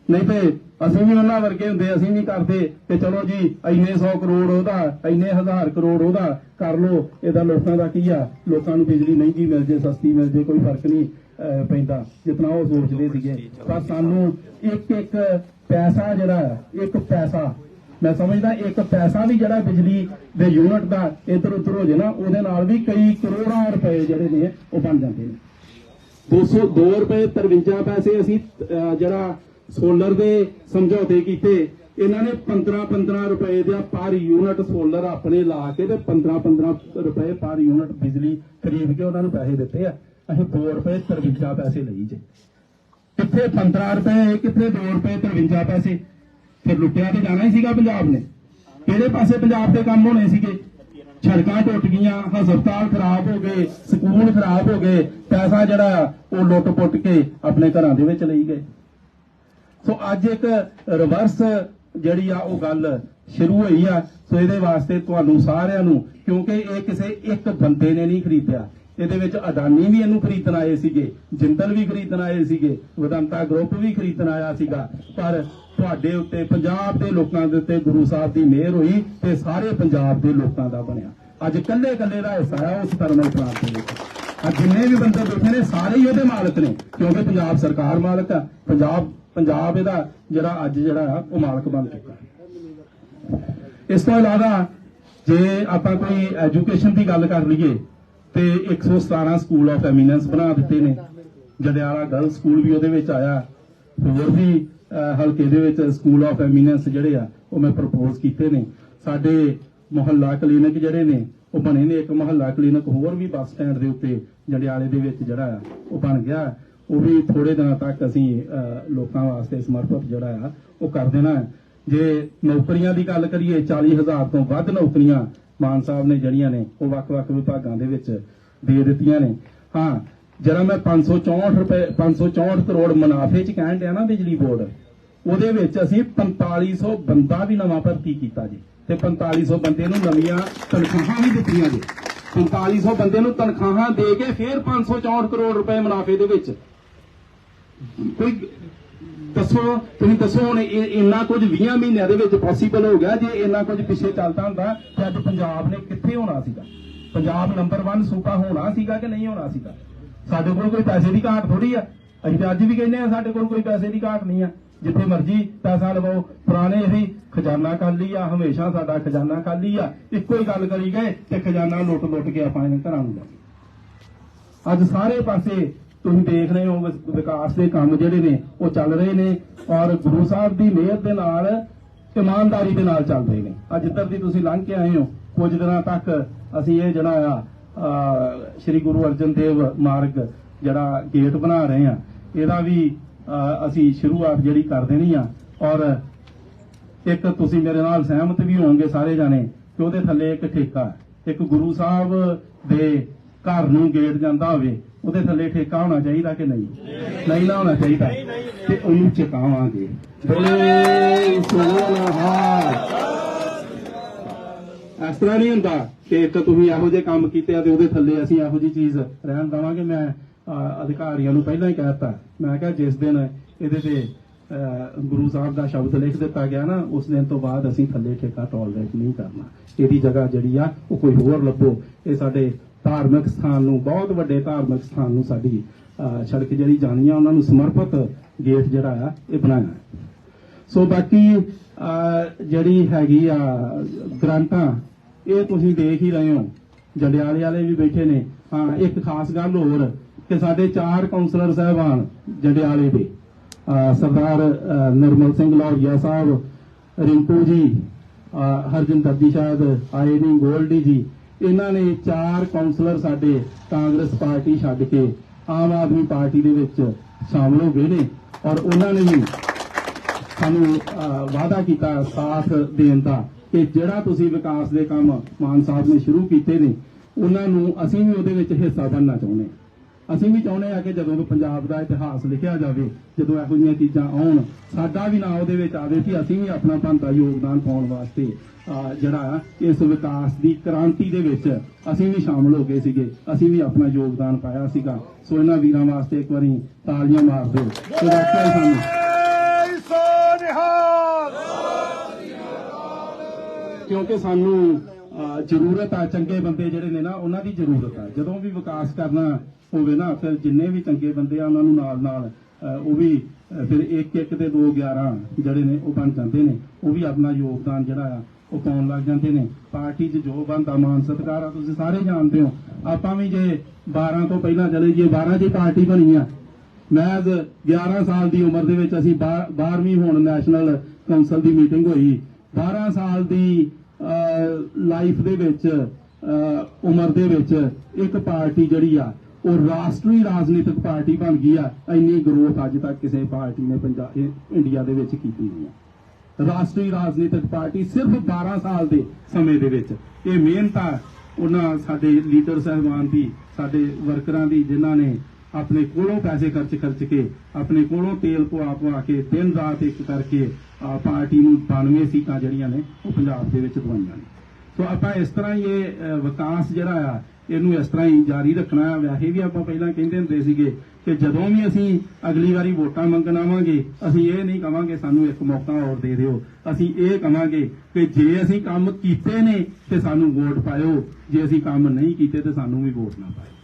ਨਹੀਂ ਤੇ ਅਸੀਂ ਵੀ ਉਹਨਾਂ ਵਰਗੇ ਹੁੰਦੇ, ਅਸੀਂ ਵੀ ਕਰਦੇ। ਤੇ ਚਲੋ ਜੀ, ਇੰਨੇ 100 ਕਰੋੜ ਉਹਦਾ, ਇੰਨੇ ਹਜ਼ਾਰ ਕਰੋੜ ਉਹਦਾ, ਕਰ ਲੋ ਇਹਦਾ ਲੋਕਾਂ ਦਾ ਕੀ ਆ? ਲੋਕਾਂ ਨੂੰ ਬਿਜਲੀ ਮਹਿੰਗੀ ਮਿਲ ਜੇ, ਸਸਤੀ ਮਿਲ ਜੇ, ਕੋਈ ਫ਼ਰਕ ਨਹੀਂ ਪੈਂਦਾ। ਜਿਤਨਾ ਉਹ ਸੋਚਦੇ ਸੀਗੇ। ਪਰ ਸਾਨੂੰ ਇੱਕ ਇੱਕ ਪੈਸਾ ਜਿਹੜਾ ਇੱਕ ਪੈਸਾ। ਮੈਂ ਸਮਝਦਾ ਇੱਕ ਪੈਸਾ ਵੀ ਜਿਹੜਾ ਬਿਜਲੀ ਦੇ ਯੂਨਿਟ ਦਾ ਇਧਰ ਉਧਰ ਹੋ ਜੇ ਨਾ, ਉਹਦੇ ਨਾਲ ਵੀ ਕਈ ਕਰੋੜਾਂ ਰੁਪਏ ਜਿਹੜੇ ਨੇ, ਉਹ ਬਣ ਜਾਂਦੇ ਨੇ। 202 ਰੁਪਏ 53 ਪੈਸੇ ਅਸੀਂ ਜਿਹੜਾ ਸੋਲਰ ਦੇ ਸਮਝੌਤੇ ਕੀਤੇ। ਇਹਨਾਂ ਨੇ 15 15 ਰੁਪਏ ਦਾ ਪਰ ਯੂਨਿਟ ਸੋਲਰ ਆਪਣੇ ਲਾ ਕੇ ਤੇ 15 15 ਰੁਪਏ ਪਰ ਯੂਨਿਟ ਬਿਜਲੀ ਖਰੀਦ ਕੇ ਉਹਨਾਂ ਨੂੰ ਪੈਸੇ ਦਿੱਤੇ ਆ। ਅਸੀਂ 2 ਰੁਪਏ 53 ਪੈਸੇ ਲਈ ਜੇ। ਕਿੱਥੇ 15 ਰੁਪਏ, ਕਿੱਥੇ 2 ਰੁਪਏ 53 ਪੈਸੇ? ਫਿਰ ਲੁੱਟਿਆ ਤੇ ਜਾਣਾ ਹੀ ਸੀਗਾ ਪੰਜਾਬ ਨੇ। ਕਿਹੜੇ ਪਾਸੇ ਪੰਜਾਬ ਦੇ ਕੰਮ ਹੋਣੇ ਸੀਗੇ? ਸੜਕਾਂ ਟੁੱਟ ਗਈਆਂ, ਹਸਪਤਾਲ ਖਰਾਬ ਹੋ ਗਏ, ਸਕੂਲ ਖਰਾਬ ਹੋ ਗਏ, ਪੈਸਾ ਜਿਹੜਾ ਉਹ ਲੁੱਟ ਪੁੱਟ ਕੇ ਆਪਣੇ ਘਰਾਂ ਦੇ ਵਿੱਚ ਲਈ ਗਏ। ਸੋ ਅੱਜ ਇੱਕ ਰਿਵਰਸ ਜਿਹੜੀ ਆ ਉਹ ਗੱਲ ਸ਼ੁਰੂ ਹੋਈ ਆ। ਸੋ ਇਹਦੇ ਵਾਸਤੇ ਤੁਹਾਨੂੰ ਸਾਰਿਆਂ ਨੂੰ, ਕਿਉਂਕਿ ਇਹ ਕਿਸੇ ਇੱਕ ਬੰਦੇ ਨੇ ਨਹੀਂ ਖਰੀਦਿਆ। ਇਹਦੇ ਵਿੱਚ ਅਡਾਨੀ ਵੀ ਇਹਨੂੰ ਖਰੀਦਣ ਆਏ ਸੀਗੇ, ਜਿੰਦਲ ਵੀ ਖਰੀਦਣ ਆਏ ਸੀਗੇ ਵਿਦੰਤਾ ਗਰੁੱਪ ਵੀ ਖਰੀਦਣ ਆਇਆ ਸੀਗਾ। ਪਰ ਤੁਹਾਡੇ ਉੱਤੇ ਪੰਜਾਬ ਦੇ ਲੋਕਾਂ ਦੇ ਉੱਤੇ ਗੁਰੂ ਸਾਹਿਬ ਦੀ ਮਿਹਰ ਹੋਈ ਤੇ ਸਾਰੇ ਪੰਜਾਬ ਦੇ ਲੋਕਾਂ ਦਾ ਬਣਿਆ। ਅੱਜ ਕੱਲੇ ਕੱਲੇ ਦਾ ਹਿੱਸਾ ਹੈ ਉਸ ਥਰਮਲ ਪਲਾਂਟ ਦੇ ਵਿੱਚ। ਅੱਜ ਜਿੰਨੇ ਵੀ ਬੰਦੇ ਬੈਠੇ ਨੇ, ਸਾਰੇ ਹੀ ਉਹਦੇ ਮਾਲਕ ਨੇ, ਕਿਉਂਕਿ ਪੰਜਾਬ ਸਰਕਾਰ ਮਾਲਕ ਆ। ਪੰਜਾਬ ਪੰਜਾਬ ਇਹਦਾ ਜਿਹੜਾ ਅੱਜ ਜਿਹੜਾ ਉਹ ਮਾਲਕ ਬਣ ਚੁੱਕਾ। ਇਸ ਤੋਂ ਇਲਾਵਾ ਜੇ ਆਪਾਂ ਕੋਈ ਐਜੂਕੇਸ਼ਨ ਦੀ ਗੱਲ ਕਰ ਲਈਏ, ਤੇ 117 ਸਕੂਲ ਆਫ ਐਮੀਨੈਂਸ ਬਣਾ ਦਿੱਤੇ ਨੇ। ਜੜਿਆਲਾ ਗਰਲ ਸਕੂਲ ਵੀ ਉਹਦੇ ਵਿੱਚ ਆਇਆ। ਹੋਰ ਵੀ ਹਲਕੇ ਦੇ ਵਿੱਚ ਸਕੂਲ ਆਫ ਐਮੀਨੈਂਸ ਜਿਹੜੇ ਆ, ਉਹ ਮੈਂ ਪ੍ਰਪੋਜ਼ ਕੀਤੇ ਨੇ। ਸਾਡੇ ਮੁਹੱਲਾ ਕਲੀਨਿਕ ਜਿਹੜੇ ਨੇ, ਉਹ ਬਣੇ ਨੇ। ਇੱਕ ਮੁਹੱਲਾ ਕਲੀਨਿਕ ਹੋਰ ਵੀ ਬੱਸ ਸਟੈਂਡ ਦੇ ਉੱਤੇ ਜੜਿਆਲੇ ਦੇ ਵਿੱਚ ਜਿਹੜਾ ਉਹ ਬਣ ਗਿਆ। ਉਹ ਵੀ ਥੋੜੇ ਦਿਨਾਂ ਤੱਕ ਅਸੀਂ ਲੋਕਾਂ ਵਾਸਤੇ ਸਮਰਪਿਤ ਜਿਹੜਾ ਆ, ਉਹ ਕਰ ਦੇਣਾ ਹੈ। ਜੇ ਨੌਕਰੀਆਂ ਦੀ ਗੱਲ ਕਰੀਏ 40000 ਤੋਂ ਵੱਧ ਨੌਕਰੀਆਂ ਮਾਨ ਸਾਹਿਬ ਨੇ ਜਿਹੜੀਆਂ ਨੇ, ਉਹ ਵੱਖ-ਵੱਖ ਵਿਭਾਗਾਂ ਦੇ ਵਿੱਚ ਦੇ ਦਿੱਤੀਆਂ ਨੇ। ਹਾਂ ਜਿਹੜਾ ਮੈਂ 564 ਰੁਪਏ 564 ਕਰੋੜ ਮੁਨਾਫੇ ਚ ਕਹਿਣ ਡਿਆ ਨਾ ਬਿਜਲੀ ਬੋਰਡ। ਉਹਦੇ ਵਿੱਚ ਅਸੀਂ 4500 ਬੰਦਾ ਵੀ ਨਵਾਂ ਭਰਤੀ ਕੀਤਾ ਜੀ। ਤੇ 4500 ਬੰਦੇ ਨੂੰ ਨਵੀਆਂ ਤਨਖਾਹਾਂ ਵੀ ਦਿੱਤੀਆਂ ਜੀ। 4500 ਬੰਦੇ ਨੂੰ ਤਨਖਾਹਾਂ ਦੇ ਕੇ ਫਿਰ 564 ਕਰੋੜ ਰੁਪਏ ਮੁਨਾਫੇ ਦੇ ਵਿੱਚ ਕੋਈ ਦੱਸੋ, ਤੁਸੀਂ ਦੱਸੋ ਹੁਣ ਇੰਨਾ ਕੁਝ 20 ਮਹੀਨਿਆਂ ਦੇ ਵਿੱਚ ਪੋਸੀਬਲ ਹੋ ਗਿਆ ਜੇ ਇੰਨਾ ਕੁਝ ਪਿੱਛੇ ਚੱਲਦਾ ਹੁੰਦਾ ਤੇ ਅੱਜ ਪੰਜਾਬ ਨੇ ਕਿੱਥੇ ਹੋਣਾ ਸੀਗਾ? ਪੰਜਾਬ ਨੰਬਰ 1 ਸੂਬਾ ਹੋਣਾ ਸੀਗਾ ਕਿ ਨਹੀਂ ਹੋਣਾ ਸੀਗਾ? ਸਾਡੇ ਕੋਲ ਕੋਈ ਪੈਸੇ ਦੀ ਘਾਟ ਥੋੜੀ ਆ। ਅਸੀਂ ਤਾਂ ਅੱਜ ਵੀ ਕਹਿੰਦੇ ਆ ਸਾਡੇ ਕੋਲ ਕੋਈ ਪੈਸੇ ਦੀ ਘਾਟ ਨਹੀਂ ਆ। ਜਿੱਥੇ ਮਰਜ਼ੀ ਪੈਸਾ ਲਵਾਓ ਪੁਰਾਣੇ ਅਸੀਂ ਖਜ਼ਾਨਾ ਖਾਲੀ ਆ, ਹਮੇਸ਼ਾ ਸਾਡਾ ਖਜ਼ਾਨਾ ਖਾਲੀ ਆ। ਇੱਕੋ ਹੀ ਗੱਲ ਕਰੀ ਗਏ ਤੇ ਖਜ਼ਾਨਾ ਲੁੱਟ ਲੁੱਟ ਕੇ ਆਪਾਂ ਇਹਨਾਂ ਘਰਾਂ ਨੂੰ ਲੈ ਅੱਜ ਸਾਰੇ ਪਾਸੇ ਤੁਸੀਂ ਦੇਖ ਰਹੇ ਹੋ ਵਿਕਾਸ ਦੇ ਕੰਮ ਜਿਹੜੇ ਨੇ ਉਹ ਚੱਲ ਰਹੇ ਨੇ ਔਰ ਗੁਰੂ ਸਾਹਿਬ ਦੀ ਮਿਹਰ ਦੇ ਨਾਲ ਇਮਾਨਦਾਰੀ ਦੇ ਨਾਲ ਚੱਲ ਰਹੇ ਨੇ। ਅੱਜ ਜਿੱਧਰ ਦੀ ਤੁਸੀਂ ਲੰਘ ਕੇ ਆਏ ਹੋ ਕੁਝ ਦਿਨਾਂ ਤੱਕ ਅਸੀਂ ਇਹ ਜਿਹੜਾ ਆ ਸ੍ਰੀ ਗੁਰੂ ਅਰਜਨ ਦੇਵ ਮਾਰਗ ਜਿਹੜਾ ਗੇਟ ਬਣਾ ਰਹੇ ਆ ਇਹਦਾ ਵੀ ਅਹ, ਅਸੀਂ ਸ਼ੁਰੂਆਤ ਜਿਹੜੀ ਕਰ ਦੇਣੀ ਆ। ਔਰ ਇੱਕ ਤੁਸੀਂ ਮੇਰੇ ਨਾਲ ਸਹਿਮਤ ਵੀ ਹੋਵੋਗੇ ਸਾਰੇ ਜਾਣੇ ਕਿ ਉਹਦੇ ਥੱਲੇ ਇੱਕ ਠੇਕਾ ਇੱਕ ਗੁਰੂ ਸਾਹਿਬ ਦੇ ਘਰ ਨੂੰ ਗੇਟ ਜਾਂਦਾ ਹੋਵੇ ਉਹਦੇ ਥੱਲੇ ਠੇਕਾ ਹੋਣਾ ਚਾਹੀਦਾ ਕਿ ਨਹੀਂ? ਨਹੀਂ ਨਾ ਹੋਣਾ ਚਾਹੀਦਾ। ਤੇ ਉਹਨੂੰ ਚਕਾਵਾਂਗੇ ਬੋਲੇ ਸੋਹਣਾ ਇਸ ਤਰ੍ਹਾਂ ਨਹੀਂ ਹੁੰਦਾ ਕਿ ਇੱਕ ਤੁਸੀਂ ਇਹੋ ਜਿਹੇ ਕੰਮ ਕੀਤੇ ਆ ਤੇ ਉਹਦੇ ਥੱਲੇ ਅਸੀਂ ਇਹੋ ਜਿਹੀ ਚੀਜ਼ ਰਹਿਣ ਦੇਵਾਂਗੇ। ਮੈਂ ਅਧਿਕਾਰੀਆਂ ਨੂੰ ਪਹਿਲਾਂ ਹੀ ਕਹਿਤਾ ਮੈਂ ਕਿਹਾ ਜਿਸ ਦਿਨ ਇਹਦੇ ਤੇ ਅਹ, ਗੁਰੂ ਸਾਹਿਬ ਦਾ ਸ਼ਬਦ ਲਿਖ ਦਿੱਤਾ ਗਿਆ ਨਾ ਉਸ ਦਿਨ ਤੋਂ ਬਾਅਦ ਅਸੀਂ ਥੱਲੇ ਠੇਕਾ ਟੋਲਰੇਟ ਨਹੀਂ ਕਰਨਾ। ਇਹਦੀ ਜਗ੍ਹਾ ਜਿਹੜੀ ਆ ਉਹ ਕੋਈ ਹੋਰ ਲੱਭੋ। ਇਹ ਸਾਡੇ ਧਾਰਮਿਕ ਸਥਾਨ ਨੂੰ ਬਹੁਤ ਵੱਡੇ ਧਾਰਮਿਕ ਸਥਾਨ ਨੂੰ ਸਾਡੀ ਸੜਕ ਜਿਹੜੀ ਜਾਣੀ ਆ ਉਹਨਾਂ ਨੂੰ ਸਮਰਪਿਤ ਗੇਟ ਜਿਹੜਾ ਆ ਇਹ ਬਣਾਇਆ। ਸੋ ਬਾਕੀ ਜਿਹੜੀ ਹੈਗੀ ਆ ਗ੍ਰਾਂਟਾਂ ਇਹ ਤੁਸੀਂ ਦੇਖ ਹੀ ਰਹੇ ਹੋ। ਜੰਡਿਆਲੇ ਵਾਲੇ ਵੀ ਬੈਠੇ ਨੇ। ਹਾਂ ਇੱਕ ਖਾਸ ਗੱਲ ਹੋਰ ਕਿ ਸਾਡੇ ਚਾਰ ਕਾਉਂਸਲਰ ਸਾਹਿਬਾਨ ਜੰਡਿਆਲੇ ਦੇ ਸਰਦਾਰ ਅਹ, ਨਿਰਮਲ ਸਿੰਘ ਲੌਰੀਆ ਸਾਹਿਬ ਰਿੰਕੂ ਜੀ ਅਹ ਹਰਜਿੰਦਰ ਜੀ ਸ਼ਾਇਦ ਆਏ ਨਹੀਂ ਗੋਲਡੀ ਜੀ ਇਹਨਾਂ ਨੇ ਚਾਰ ਕਾਉਂਸਲਰ ਸਾਡੇ ਕਾਂਗਰਸ ਪਾਰਟੀ ਛੱਡ ਕੇ ਆਮ ਆਦਮੀ ਪਾਰਟੀ ਦੇ ਵਿੱਚ ਸ਼ਾਮਲ ਹੋ ਗਏ ਨੇ ਔਰ ਉਹਨਾਂ ਨੇ ਵੀ ਸਾਨੂੰ ਵਾਅਦਾ ਕੀਤਾ ਸਾਥ ਦੇਣ ਦਾ ਕਿ ਜਿਹੜਾ ਤੁਸੀਂ ਵਿਕਾਸ ਦੇ ਕੰਮ ਮਾਨ ਸਾਹਿਬ ਨੇ ਸ਼ੁਰੂ ਕੀਤੇ ਨੇ, ਉਹਨਾਂ ਨੂੰ ਅਸੀਂ ਵੀ ਉਹਦੇ ਵਿੱਚ ਹਿੱਸਾ ਬਣਨਾ ਚਾਹੁੰਦੇ ਹਾਂ। ਅਸੀਂ ਵੀ ਚਾਹੁੰਦੇ ਆ ਕਿ ਜਦੋਂ ਪੰਜਾਬ ਦਾ ਇਤਿਹਾਸ ਲਿਖਿਆ ਜਾਵੇ ਜਦੋਂ ਇਹੋ ਜਿਹੀਆਂ ਚੀਜ਼ਾਂ ਆਉਣ ਸਾਡਾ ਵੀ ਨਾਂ ਉਹਦੇ ਵਿੱਚ ਆਵੇ ਕਿ ਅਸੀਂ ਵੀ ਆਪਣਾ ਭੰਤਾ ਯੋਗਦਾਨ ਪਾਉਣ ਵਾਸਤੇ ਜਿਹੜਾ ਇਸ ਵਿਕਾਸ ਦੀ ਕ੍ਰਾਂਤੀ ਦੇ ਵਿੱਚ ਅਸੀਂ ਵੀ ਸ਼ਾਮਲ ਹੋ ਗਏ ਸੀਗੇ ਅਸੀਂ ਵੀ ਆਪਣਾ ਯੋਗਦਾਨ ਪਾਇਆ ਸੀਗਾ। ਸੋ ਇਹਨਾਂ ਵੀਰਾਂ ਵਾਸਤੇ ਇੱਕ ਵਾਰੀ ਤਾਲੀਆਂ ਮਾਰ ਦਿਓ। ਵਾਕਿਆ ਹੀ ਸਾਨੂੰ। ਸੋ ਕਿਉਂਕਿ ਸਾਨੂੰ ਜ਼ਰੂਰਤ ਆ, ਚੰਗੇ ਬੰਦੇ ਜਿਹੜੇ ਨੇ ਨਾ, ਉਹਨਾਂ ਦੀ ਜ਼ਰੂਰਤ ਆ। ਜਦੋਂ ਵੀ ਵਿਕਾਸ ਕਰਨਾ ਹੋਵੇ ਨਾ, ਫਿਰ ਜਿੰਨੇ ਵੀ ਚੰਗੇ ਬੰਦੇ ਆ, ਉਹਨਾਂ ਨੂੰ ਨਾਲ ਨਾਲ ਉਹ ਵੀ ਫਿਰ ਇੱਕ ਇੱਕ ਤੇ 2 11 ਜਿਹੜੇ ਨੇ, ਉਹ ਬਣ ਜਾਂਦੇ ਨੇ। ਉਹ ਵੀ ਆਪਣਾ ਯੋਗਦਾਨ ਜਿਹੜਾ ਆ, ਉਹ ਪਾਉਣ ਲੱਗ ਜਾਂਦੇ ਨੇ। ਪਾਰਟੀ 'ਚ ਜੋ ਬਣਦਾ, ਮਾਨ ਸਤਿਕਾਰ ਆ, ਤੁਸੀਂ ਸਾਰੇ ਜਾਣਦੇ ਹੋ। ਆਪਾਂ ਵੀ ਜੇ 12 ਤੋਂ ਪਹਿਲਾਂ ਚਲੇ ਜਾਈਏ 12 ਦੀ ਪਾਰਟੀ ਬਣੀ ਆ। ਮੈਂ 11 ਸਾਲ ਦੀ ਉਮਰ ਦੇ ਵਿੱਚ ਅਸੀਂ 12ਵੀਂ ਹੁਣ ਨੈਸ਼ਨਲ ਕੌਂਸਲ ਦੀ ਮੀਟਿੰਗ ਹੋਈ। 12 ਸਾਲ ਦੀ ਲਾਈਫ ਦੇ ਵਿੱਚ ਉਮਰ ਦੇ ਵਿੱਚ ਇੱਕ ਪਾਰਟੀ ਜਿਹੜੀ ਆ, ਉਹ ਰਾਸ਼ਟਰੀ ਰਾਜਨੀਤਿਕ ਪਾਰਟੀ ਬਣ ਗਈ ਆ। ਇੰਨੀ ਗਰੋਥ ਅੱਜ ਤੱਕ ਕਿਸੇ ਪਾਰਟੀ ਨੇ ਪੰਜਾਬ ਇੰਡੀਆ ਦੇ ਵਿੱਚ ਕੀਤੀ ਨਹੀਂ ਆ। ਰਾਸ਼ਟਰੀ ਰਾਜਨੀਤਿਕ ਪਾਰਟੀ ਸਿਰਫ 12 ਸਾਲ ਦੇ ਸਮੇਂ ਦੇ ਵਿੱਚ। ਇਹ ਮਿਹਨਤ ਆ, ਉਹਨਾਂ ਸਾਡੇ ਲੀਡਰ ਸਹਿਬਾਨ ਦੀ, ਸਾਡੇ ਵਰਕਰਾਂ ਦੀ, ਜਿਨ੍ਹਾਂ ਨੇ ਆਪਣੇ ਕੋਲੋਂ ਪੈਸੇ ਖਰਚ ਖਰਚ ਕੇ, ਆਪਣੇ ਕੋਲੋਂ ਤੇਲ ਪਵਾ ਪਵਾ ਕੇ, ਦਿਨ ਰਾਤ ਇੱਕ ਕਰਕੇ ਪਾਰਟੀ ਨੂੰ 92 ਸੀਟਾਂ ਜਿਹੜੀਆਂ ਨੇ, ਉਹ ਪੰਜਾਬ ਦੇ ਵਿੱਚ ਦਵਾਈਆਂ ਨੇ। ਸੋ ਆਪਾਂ ਇਸ ਤਰ੍ਹਾਂ ਹੀ ਇਹ ਵਿਕਾਸ ਜਿਹੜਾ ਆ, ਇਹਨੂੰ ਇਸ ਤਰ੍ਹਾਂ ਹੀ ਜਾਰੀ ਰੱਖਣਾ ਆ। ਵੈਸੇ ਵੀ ਆਪਾਂ ਪਹਿਲਾਂ ਕਹਿੰਦੇ ਹੁੰਦੇ ਸੀਗੇ ਕਿ ਜਦੋਂ ਵੀ ਅਸੀਂ ਅਗਲੀ ਵਾਰੀ ਵੋਟਾਂ ਮੰਗਣ ਆਵਾਂਗੇ, ਅਸੀਂ ਇਹ ਨਹੀਂ ਕਵਾਂਗੇ ਸਾਨੂੰ ਇੱਕ ਮੌਕਾ ਹੋਰ ਦੇ ਦਿਓ। ਅਸੀਂ ਇਹ ਕਵਾਂਗੇ ਕਿ ਜੇ ਅਸੀਂ ਕੰਮ ਕੀਤੇ ਨੇ, ਤੇ ਸਾਨੂੰ ਵੋਟ ਪਾਇਓ। ਜੇ ਅਸੀਂ ਕੰਮ ਨਹੀਂ ਕੀਤੇ, ਤੇ ਸਾਨੂੰ ਵੀ ਵੋਟ ਨਾ ਪਾਇਓ।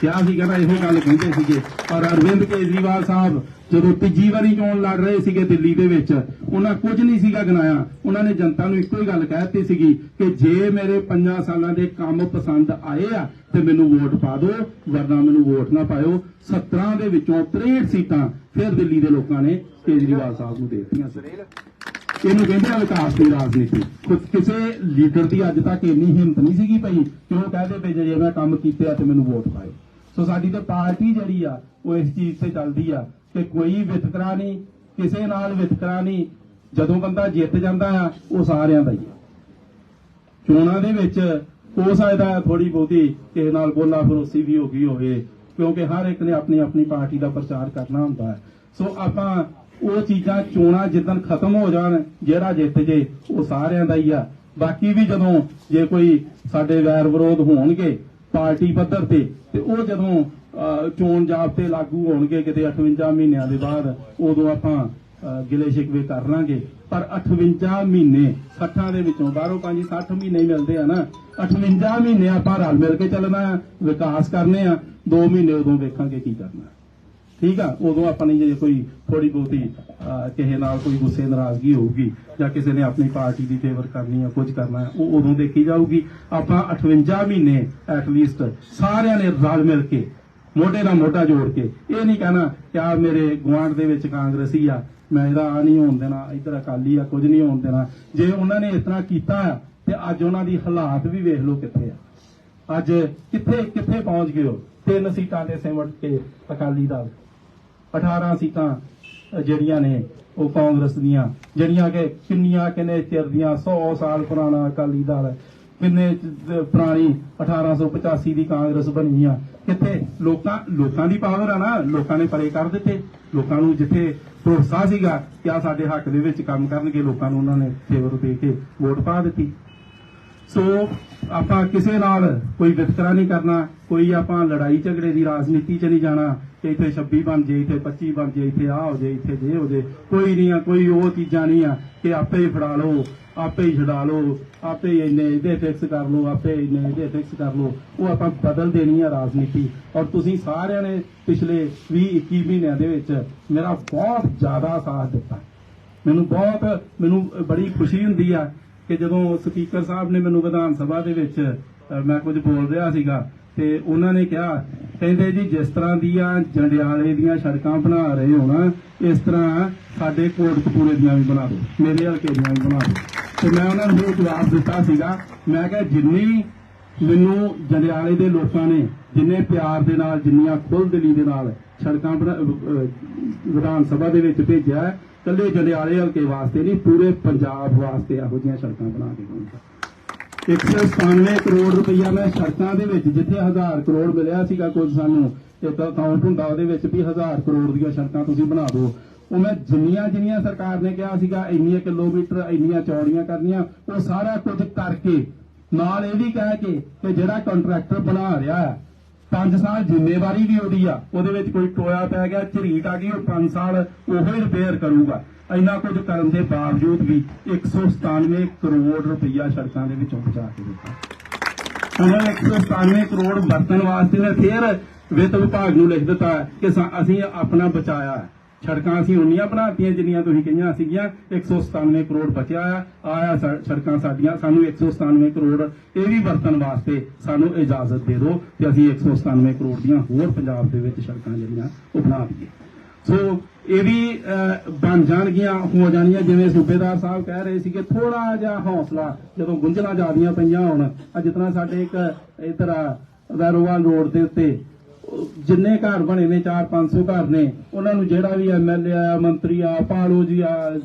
ਕਿਆ ਸੀ ਕਹਿੰਦਾ ਇਹੋ ਗੱਲ ਕਹਿੰਦੇ ਸੀਗੇ। ਪਰ ਅਰਵਿੰਦ ਕੇਜਰੀਵਾਲ ਸਾਹਿਬ ਜਦੋਂ ਤੀਜੀ ਵਾਰੀ ਚੋਣ ਲੜ ਰਹੇ ਸੀਗੇ ਦਿੱਲੀ ਦੇ ਵਿੱਚ ਉਹਨਾਂ ਕੁਝ ਨਹੀਂ ਸੀਗਾ ਗਨਾਇਆ ਉਹਨਾਂ ਨੇ ਜਨਤਾ ਨੂੰ ਇੱਕੋ ਹੀ ਗੱਲ ਕਹਿਤੀ ਸੀਗੀ ਕਿ ਜੇ ਮੇਰੇ 5 ਸਾਲਾਂ ਦੇ ਕੰਮ ਪਸੰਦ ਆਏ ਆ ਤੇ ਮੈਨੂੰ ਵੋਟ ਪਾ ਦਿਓ ਵਰਨਾ ਮੈਨੂੰ ਵੋਟ ਨਾ ਪਾਇਓ। 17 ਦੇ ਵਿੱਚੋਂ 63 ਸੀਟਾਂ ਫਿਰ ਦਿੱਲੀ ਦੇ ਲੋਕਾਂ ਨੇ ਕੇਜਰੀਵਾਲ ਸਾਹਿਬ ਨੂੰ ਦੇ ਦਿੱਤੀਆਂ ਸੀ। ਇਹਨੂੰ ਕਹਿੰਦੇ ਆ ਵਿਕਾਸ ਦੀ ਰਾਜਨੀਤੀ। ਕੁਝ ਕਿਸੇ ਲੀਡਰ ਦੀ ਅੱਜ ਤੱਕ ਇੰਨੀ ਹਿੰਮਤ ਨਹੀਂ ਸੀਗੀ ਪਈ ਕਿ ਉਹ ਕਹਦੇ ਵੀ ਜੇ ਮੈਂ ਕੰਮ ਕੀਤੇ ਆ ਤੇ ਮੈਨੂੰ ਵੋਟ ਪਾਇਓ। ਸੋ ਸਾਡੀ ਤੇ ਪਾਰਟੀ ਜਿਹੜੀ ਆ, ਉਹ ਇਸ ਚੀਜ਼ ਤੇ ਚੱਲਦੀ ਆ ਕਿ ਕੋਈ ਵਿਤਕਰਾ ਨਹੀਂ, ਕਿਸੇ ਨਾਲ ਵਿਤਕਰਾ ਨਹੀਂ। ਜਦੋਂ ਬੰਦਾ ਜਿੱਤ ਜਾਂਦਾ ਆ, ਉਹ ਸਾਰਿਆਂ ਦਾ ਹੀ ਆ। ਚੋਣਾਂ ਦੇ ਵਿੱਚ ਹੋ ਸਕਦਾ ਥੋੜੀ ਬਹੁਤੀ ਕਿਸੇ ਨਾਲ ਬੋਲਾ ਫਰੋਸੀ ਵੀ ਹੋ ਗਈ ਹੋਵੇ, ਕਿਉਂਕਿ ਹਰ ਇੱਕ ਨੇ ਆਪਣੀ ਆਪਣੀ ਪਾਰਟੀ ਦਾ ਪ੍ਰਚਾਰ ਕਰਨਾ ਹੁੰਦਾ ਹੈ ਸੋ ਆਪਾਂ ਉਹ ਚੀਜ਼ਾਂ, ਚੋਣਾਂ ਜਿੱਦਣ ਖਤਮ ਹੋ ਜਾਣ, ਜਿਹੜਾ ਜਿੱਤ ਜੇ, ਉਹ ਸਾਰਿਆਂ ਦਾ ਹੀ ਆ। ਬਾਕੀ ਵੀ ਜਦੋਂ ਜੇ ਕੋਈ ਸਾਡੇ ਵੈਰ ਵਿਰੋਧ ਹੋਣਗੇ ਪਾਰਟੀ ਪੱਧਰ ਤੇ ਤੇ ਉਹ ਜਦੋਂ ਚੋਣ ਜਾਬਤੇ ਲਾਗੂ ਹੋਣਗੇ ਕਿਤੇ 58 ਮਹੀਨਿਆਂ ਦੇ ਬਾਅਦ, ਉਦੋਂ ਆਪਾਂ ਗਿਲੇ ਸ਼ਿਕਵੇ ਕਰ ਲਾਂਗੇ। ਪਰ 58 ਮਹੀਨੇ 60 ਦੇ ਵਿੱਚੋਂ ਬਾਹਰੋਂ ਪੰਜ 60 ਮਹੀਨੇ ਮਿਲਦੇ ਆ ਨਾ। 58 ਮਹੀਨੇ ਆਪਾਂ ਰਲ ਮਿਲ ਕੇ ਚੱਲਣਾ ਆ, ਵਿਕਾਸ ਕਰਨੇ ਆ 2 ਮਹੀਨੇ ਉਦੋਂ ਵੇਖਾਂਗੇ ਕੀ ਕਰਨਾ। ਠੀਕ ਆ? ਉਦੋਂ ਆਪਾਂ ਨੇ ਜੇ ਕੋਈ ਥੋੜੀ ਬਹੁਤੀ ਕਿਸੇ ਨਾਲ ਕੋਈ ਗੁੱਸੇ ਨਾਰਾਜ਼ਗੀ ਹੋਊਗੀ ਜਾਂ ਕਿਸੇ ਨੇ ਆਪਣੀ ਪਾਰਟੀ ਦੀ ਫੇਵਰ ਕਰਨੀ ਆ ਕੁਝ ਕਰਨਾ ਉਹ ਉਦੋਂ ਦੇਖੀ ਜਾਊਗੀ। ਆਪਾਂ 58 ਮਹੀਨੇ ਐਟ ਲੀਸਟ ਸਾਰਿਆਂ ਨੇ ਰਲ ਮਿਲ ਕੇ ਮੋਢੇ ਨਾਲ ਮੋਢਾ ਜੋੜ ਕੇ ਇਹ ਨਹੀਂ ਕਹਿਣਾ ਕਿ ਆ ਮੇਰੇ ਗੁਆਂਢ ਦੇ ਵਿੱਚ ਕਾਂਗਰਸੀ ਆ ਮੈਂ ਇਹਦਾ ਆ ਨਹੀਂ ਹੋਣ ਦੇਣਾ ਇਧਰ ਅਕਾਲੀ ਆ ਕੁਝ ਨਹੀਂ ਹੋਣ ਦੇਣਾ। ਜੇ ਉਹਨਾਂ ਨੇ ਇਸ ਤਰ੍ਹਾਂ ਕੀਤਾ ਆ, ਤੇ ਅੱਜ ਉਹਨਾਂ ਦੀ ਹਾਲਾਤ ਵੀ ਵੇਖ ਲਓ ਕਿੱਥੇ ਆ। ਅੱਜ ਕਿੱਥੇ ਕਿੱਥੇ ਪਹੁੰਚ ਗਏ ਹੋ? ਤਿੰਨ ਸੀਟਾਂ ਦੇ ਸਿਮਟ ਕੇ ਅਕਾਲੀ ਦਲ 18 ਸੀਟਾਂ ਜਿਹੜੀਆਂ ਨੇ ਉਹ ਕਾਂਗਰਸ ਦੀਆਂ, ਜਿਹੜੀਆਂ ਕਿ ਕਿੰਨੀਆਂ ਕਿੰਨੇ ਚਿਰ ਦੀਆਂ 100 ਸਾਲ ਪੁਰਾਣਾ ਅਕਾਲੀ ਦਲ ਹੈ। ਕਿੰਨੇ ਚ- ਪੁਰਾਣੀ 1885 ਦੀ ਕਾਂਗਰਸ ਬਣੀ ਆ। ਕਿੱਥੇ? ਲੋਕਾਂ ਲੋਕਾਂ ਦੀ ਪਾਵਰ ਆ ਨਾ, ਲੋਕਾਂ ਨੇ ਪਰੇ ਕਰ ਦਿੱਤੇ। ਲੋਕਾਂ ਨੂੰ ਜਿੱਥੇ ਭਰੋਸਾ ਸੀਗਾ ਕਿ ਆ ਸਾਡੇ ਹੱਕ ਦੇ ਵਿੱਚ ਕੰਮ ਕਰਨਗੇ, ਲੋਕਾਂ ਨੂੰ ਉਹਨਾਂ ਨੇ ਫੇਵਰ ਦੇ ਕੇ ਵੋਟ ਪਾ ਦਿੱਤੀ। ਸੋ ਆਪਾਂ ਕਿਸੇ ਨਾਲ ਕੋਈ ਵਿਤਕਰਾ ਨਹੀਂ ਕਰਨਾ, ਕੋਈ ਆਪਾਂ ਲੜਾਈ ਝਗੜੇ ਦੀ ਰਾਜਨੀਤੀ 'ਚ ਨਹੀਂ ਜਾਣਾ, ਕਿ ਇੱਥੇ 26 ਬਣ ਜੇ ਇੱਥੇ 25 ਬਣ ਜੇ ਇੱਥੇ ਆ ਹੋ ਜੇ ਇੱਥੇ ਜੇ ਹੋ ਜੇ ਕੋਈ ਨਹੀਂ ਆ, ਕੋਈ ਉਹ ਚੀਜ਼ਾਂ ਨਹੀਂ ਆ ਕਿ ਆਪੇ ਹੀ ਫੜਾ ਲਓ, ਆਪੇ ਹੀ ਛਡਾ ਲਓ, ਆਪੇ ਹੀ ਇੰਨੇ ਇਹਦੇ ਫਿਕਸ ਕਰ ਲਓ, ਆਪੇ ਇੰਨੇ ਇਹਦੇ ਫਿਕਸ ਕਰ ਲਓ, ਉਹ ਆਪਾਂ ਬਦਲ ਦੇਣੀ ਆ ਰਾਜਨੀਤੀ। ਔਰ ਤੁਸੀਂ ਸਾਰਿਆਂ ਨੇ ਪਿਛਲੇ 20 21 ਮਹੀਨਿਆਂ ਦੇ ਵਿੱਚ ਮੇਰਾ ਬਹੁਤ ਜ਼ਿਆਦਾ ਸਾਥ ਦਿੱਤਾ। ਮੈਨੂੰ ਬਹੁਤ, ਮੈਨੂੰ ਬੜੀ ਖੁਸ਼ੀ ਹੁੰਦੀ ਆ ਕਿ ਜਦੋਂ ਸਪੀਕਰ ਸਾਹਿਬ ਨੇ ਮੈਨੂੰ ਵਿਧਾਨ ਸਭਾ ਦੇ ਵਿੱਚ ਮੈਂ ਕੁਝ ਬੋਲ ਰਿਹਾ ਸੀਗਾ ਤੇ ਉਹਨਾਂ ਨੇ ਕਿਹਾ, ਕਹਿੰਦੇ ਜੀ ਜਿਸ ਤਰ੍ਹਾਂ ਦੀਆਂ ਜੰਡਿਆਲੇ ਦੀਆਂ ਸੜਕਾਂ ਬਣਾ ਰਹੇ ਹੋ ਨਾ, ਇਸ ਤਰ੍ਹਾਂ ਸਾਡੇ ਕੋਟਕਪੂਰੇ ਦੀਆਂ ਵੀ ਬਣਾ ਦਿਓ, ਮੇਰੇ ਹਲਕੇ ਦੀਆਂ ਵੀ ਬਣਾ ਦਿਓ। ਤੇ ਮੈਂ ਉਹਨਾਂ ਨੂੰ ਜਵਾਬ ਦਿੱਤਾ ਸੀਗਾ, ਮੈਂ ਕਿਹਾ ਜਿੰਨੀ ਮੈਨੂੰ ਜੰਡਿਆਲੇ ਦੇ ਲੋਕਾਂ ਨੇ, ਜਿੰਨੇ ਪਿਆਰ ਦੇ ਨਾਲ, ਜਿੰਨੀਆਂ ਖੁੱਲ੍ਹਦਿਲੀ ਦੇ ਨਾਲ ਸੜਕਾਂ ਬਣਾ- ਵਿਧਾਨ ਸਭਾ ਦੇ ਵਿੱਚ ਭੇਜਿਆ ਹੈ, ਜੰਡਿਆਲੇ ਹਲਕੇ ਵਾਸਤੇ ਨਹੀਂ ਪੂਰੇ ਪੰਜਾਬ ਵਾਸਤੇ ਇਹੋ ਜਿਹੀਆਂ ਸੜਕਾਂ ਬਣਾ ਕੇ ਦਊਂਗਾ 197 ਕਰੋੜ ਰੁਪਈਆ ਮੈਂ ਸੜਕਾਂ ਦੇ ਵਿੱਚ ਜਿੱਥੇ 1000 ਕਰੋੜ ਮਿਲਿਆ ਸੀਗਾ ਕੁਝ ਸਾਨੂੰ ਇੱਕ ਅਕਾਊਂਟ ਹੁੰਦਾ ਉਹਦੇ ਵਿੱਚ ਵੀ 1000 ਕਰੋੜ ਦੀਆਂ ਸੜਕਾਂ ਤੁਸੀਂ ਬਣਾ ਦਿਓ। ਉਹ ਮੈਂ ਜਿੰਨੀਆਂ ਜਿੰਨੀਆਂ ਸਰਕਾਰ ਨੇ ਕਿਹਾ ਸੀਗਾ ਇੰਨੀਆਂ ਕਿਲੋਮੀਟਰ ਇੰਨੀਆਂ ਚੌੜੀਆਂ ਕਰਨੀਆਂ ਉਹ ਸਾਰਾ ਕੁਝ ਕਰਕੇ ਨਾਲ ਇਹ ਵੀ ਕਹਿ ਕੇ ਕਿ ਜਿਹੜਾ ਕੰਟਰੈਕਟਰ ਬਣਾ ਰਿਹਾ ਹੈ 5 ਸਾਲ ਜ਼ਿੰਮੇਵਾਰੀ ਵੀ ਉਹਦੀ ਆ, ਉਹਦੇ ਵਿੱਚ ਕੋਈ ਟੋਇਆ ਪੈ ਗਿਆ, ਝਰੀਟ ਆ ਗਈ, ਉਹ 5 ਸਾਲ ਉਹ ਹੀ ਰਿਪੇਅਰ ਕਰੂਗਾ। ਇੰਨਾ ਕੁਝ ਕਰਨ ਦੇ ਬਾਵਜੂਦ ਵੀ 197 ਕਰੋੜ ਰੁਪਈਆ ਸੜਕਾਂ ਦੇ ਵਿੱਚੋਂ ਬਚਾ ਕੇ ਦਿੱਤਾ। ਉਹਨਾਂ ਨੇ 197 ਕਰੋੜ ਵਰਤਣ ਵਾਸਤੇ ਨੇ ਫੇਰ ਵਿੱਤ ਵਿਭਾਗ ਨੂੰ ਲਿਖ ਦਿੱਤਾ ਕਿ ਅਸੀਂ ਆਪਣਾ ਬਚਾਇਆ ਸੜਕਾਂ ਅਸੀਂ ਉਨੀਆਂ ਬਣਾਤੀਆਂ ਜਿੰਨੀਆਂ ਤੁਸੀਂ ਕਹੀਆਂ ਸੀਗੀਆਂ 197 ਕਰੋੜ ਬਚਿਆ ਆ। ਆਇਆ ਸੜਕਾਂ ਸਾਡੀਆਂ ਸਾਨੂੰ 197 ਕਰੋੜ ਇਹ ਵੀ ਵਰਤਣ ਵਾਸਤੇ ਸਾਨੂੰ ਇਜਾਜ਼ਤ ਦੇ ਦਿਓ ਕਿ ਅਸੀਂ 197 ਕਰੋੜ ਦੀਆਂ ਹੋਰ ਪੰਜਾਬ ਦੇ ਵਿੱਚ ਸੜਕਾਂ ਜਿਹੜੀਆਂ ਉਹ ਬਣਾ ਦਈਏ। ਸੋ ਇਹ ਵੀ ਅਹ, ਬਣ ਜਾਣਗੀਆਂ ਹੋ ਜਾਣੀਆਂ ਜਿਵੇਂ ਸੂਬੇਦਾਰ ਸਾਹਿਬ ਕਹਿ ਰਹੇ ਸੀ ਕਿ ਥੋੜਾ ਜਿਹਾ ਹੌਸਲਾ ਜਦੋਂ ਗੁੰਝਲਾਂ ਜਾਦੀਆਂ ਪਈਆਂ ਹੁਣ ਅੱਜ ਤਰ੍ਹਾਂ ਸਾਡੇ ਇੱਕ ਇਧਰ ਵੈਰੋਵਾਲ ਰੋਡ ਦੇ ਉੱਤੇ ਜਿੰਨੇ ਘਰ ਬਣੇ ਨੇ 4-500 ਘਰ ਨੇ, ਉਹਨਾਂ ਨੂੰ ਜਿਹੜਾ ਵੀ ਐਮਐਲਏ ਆ, ਮੰਤਰੀ ਆ, ਪਾਲੋ ਜੀ ਆ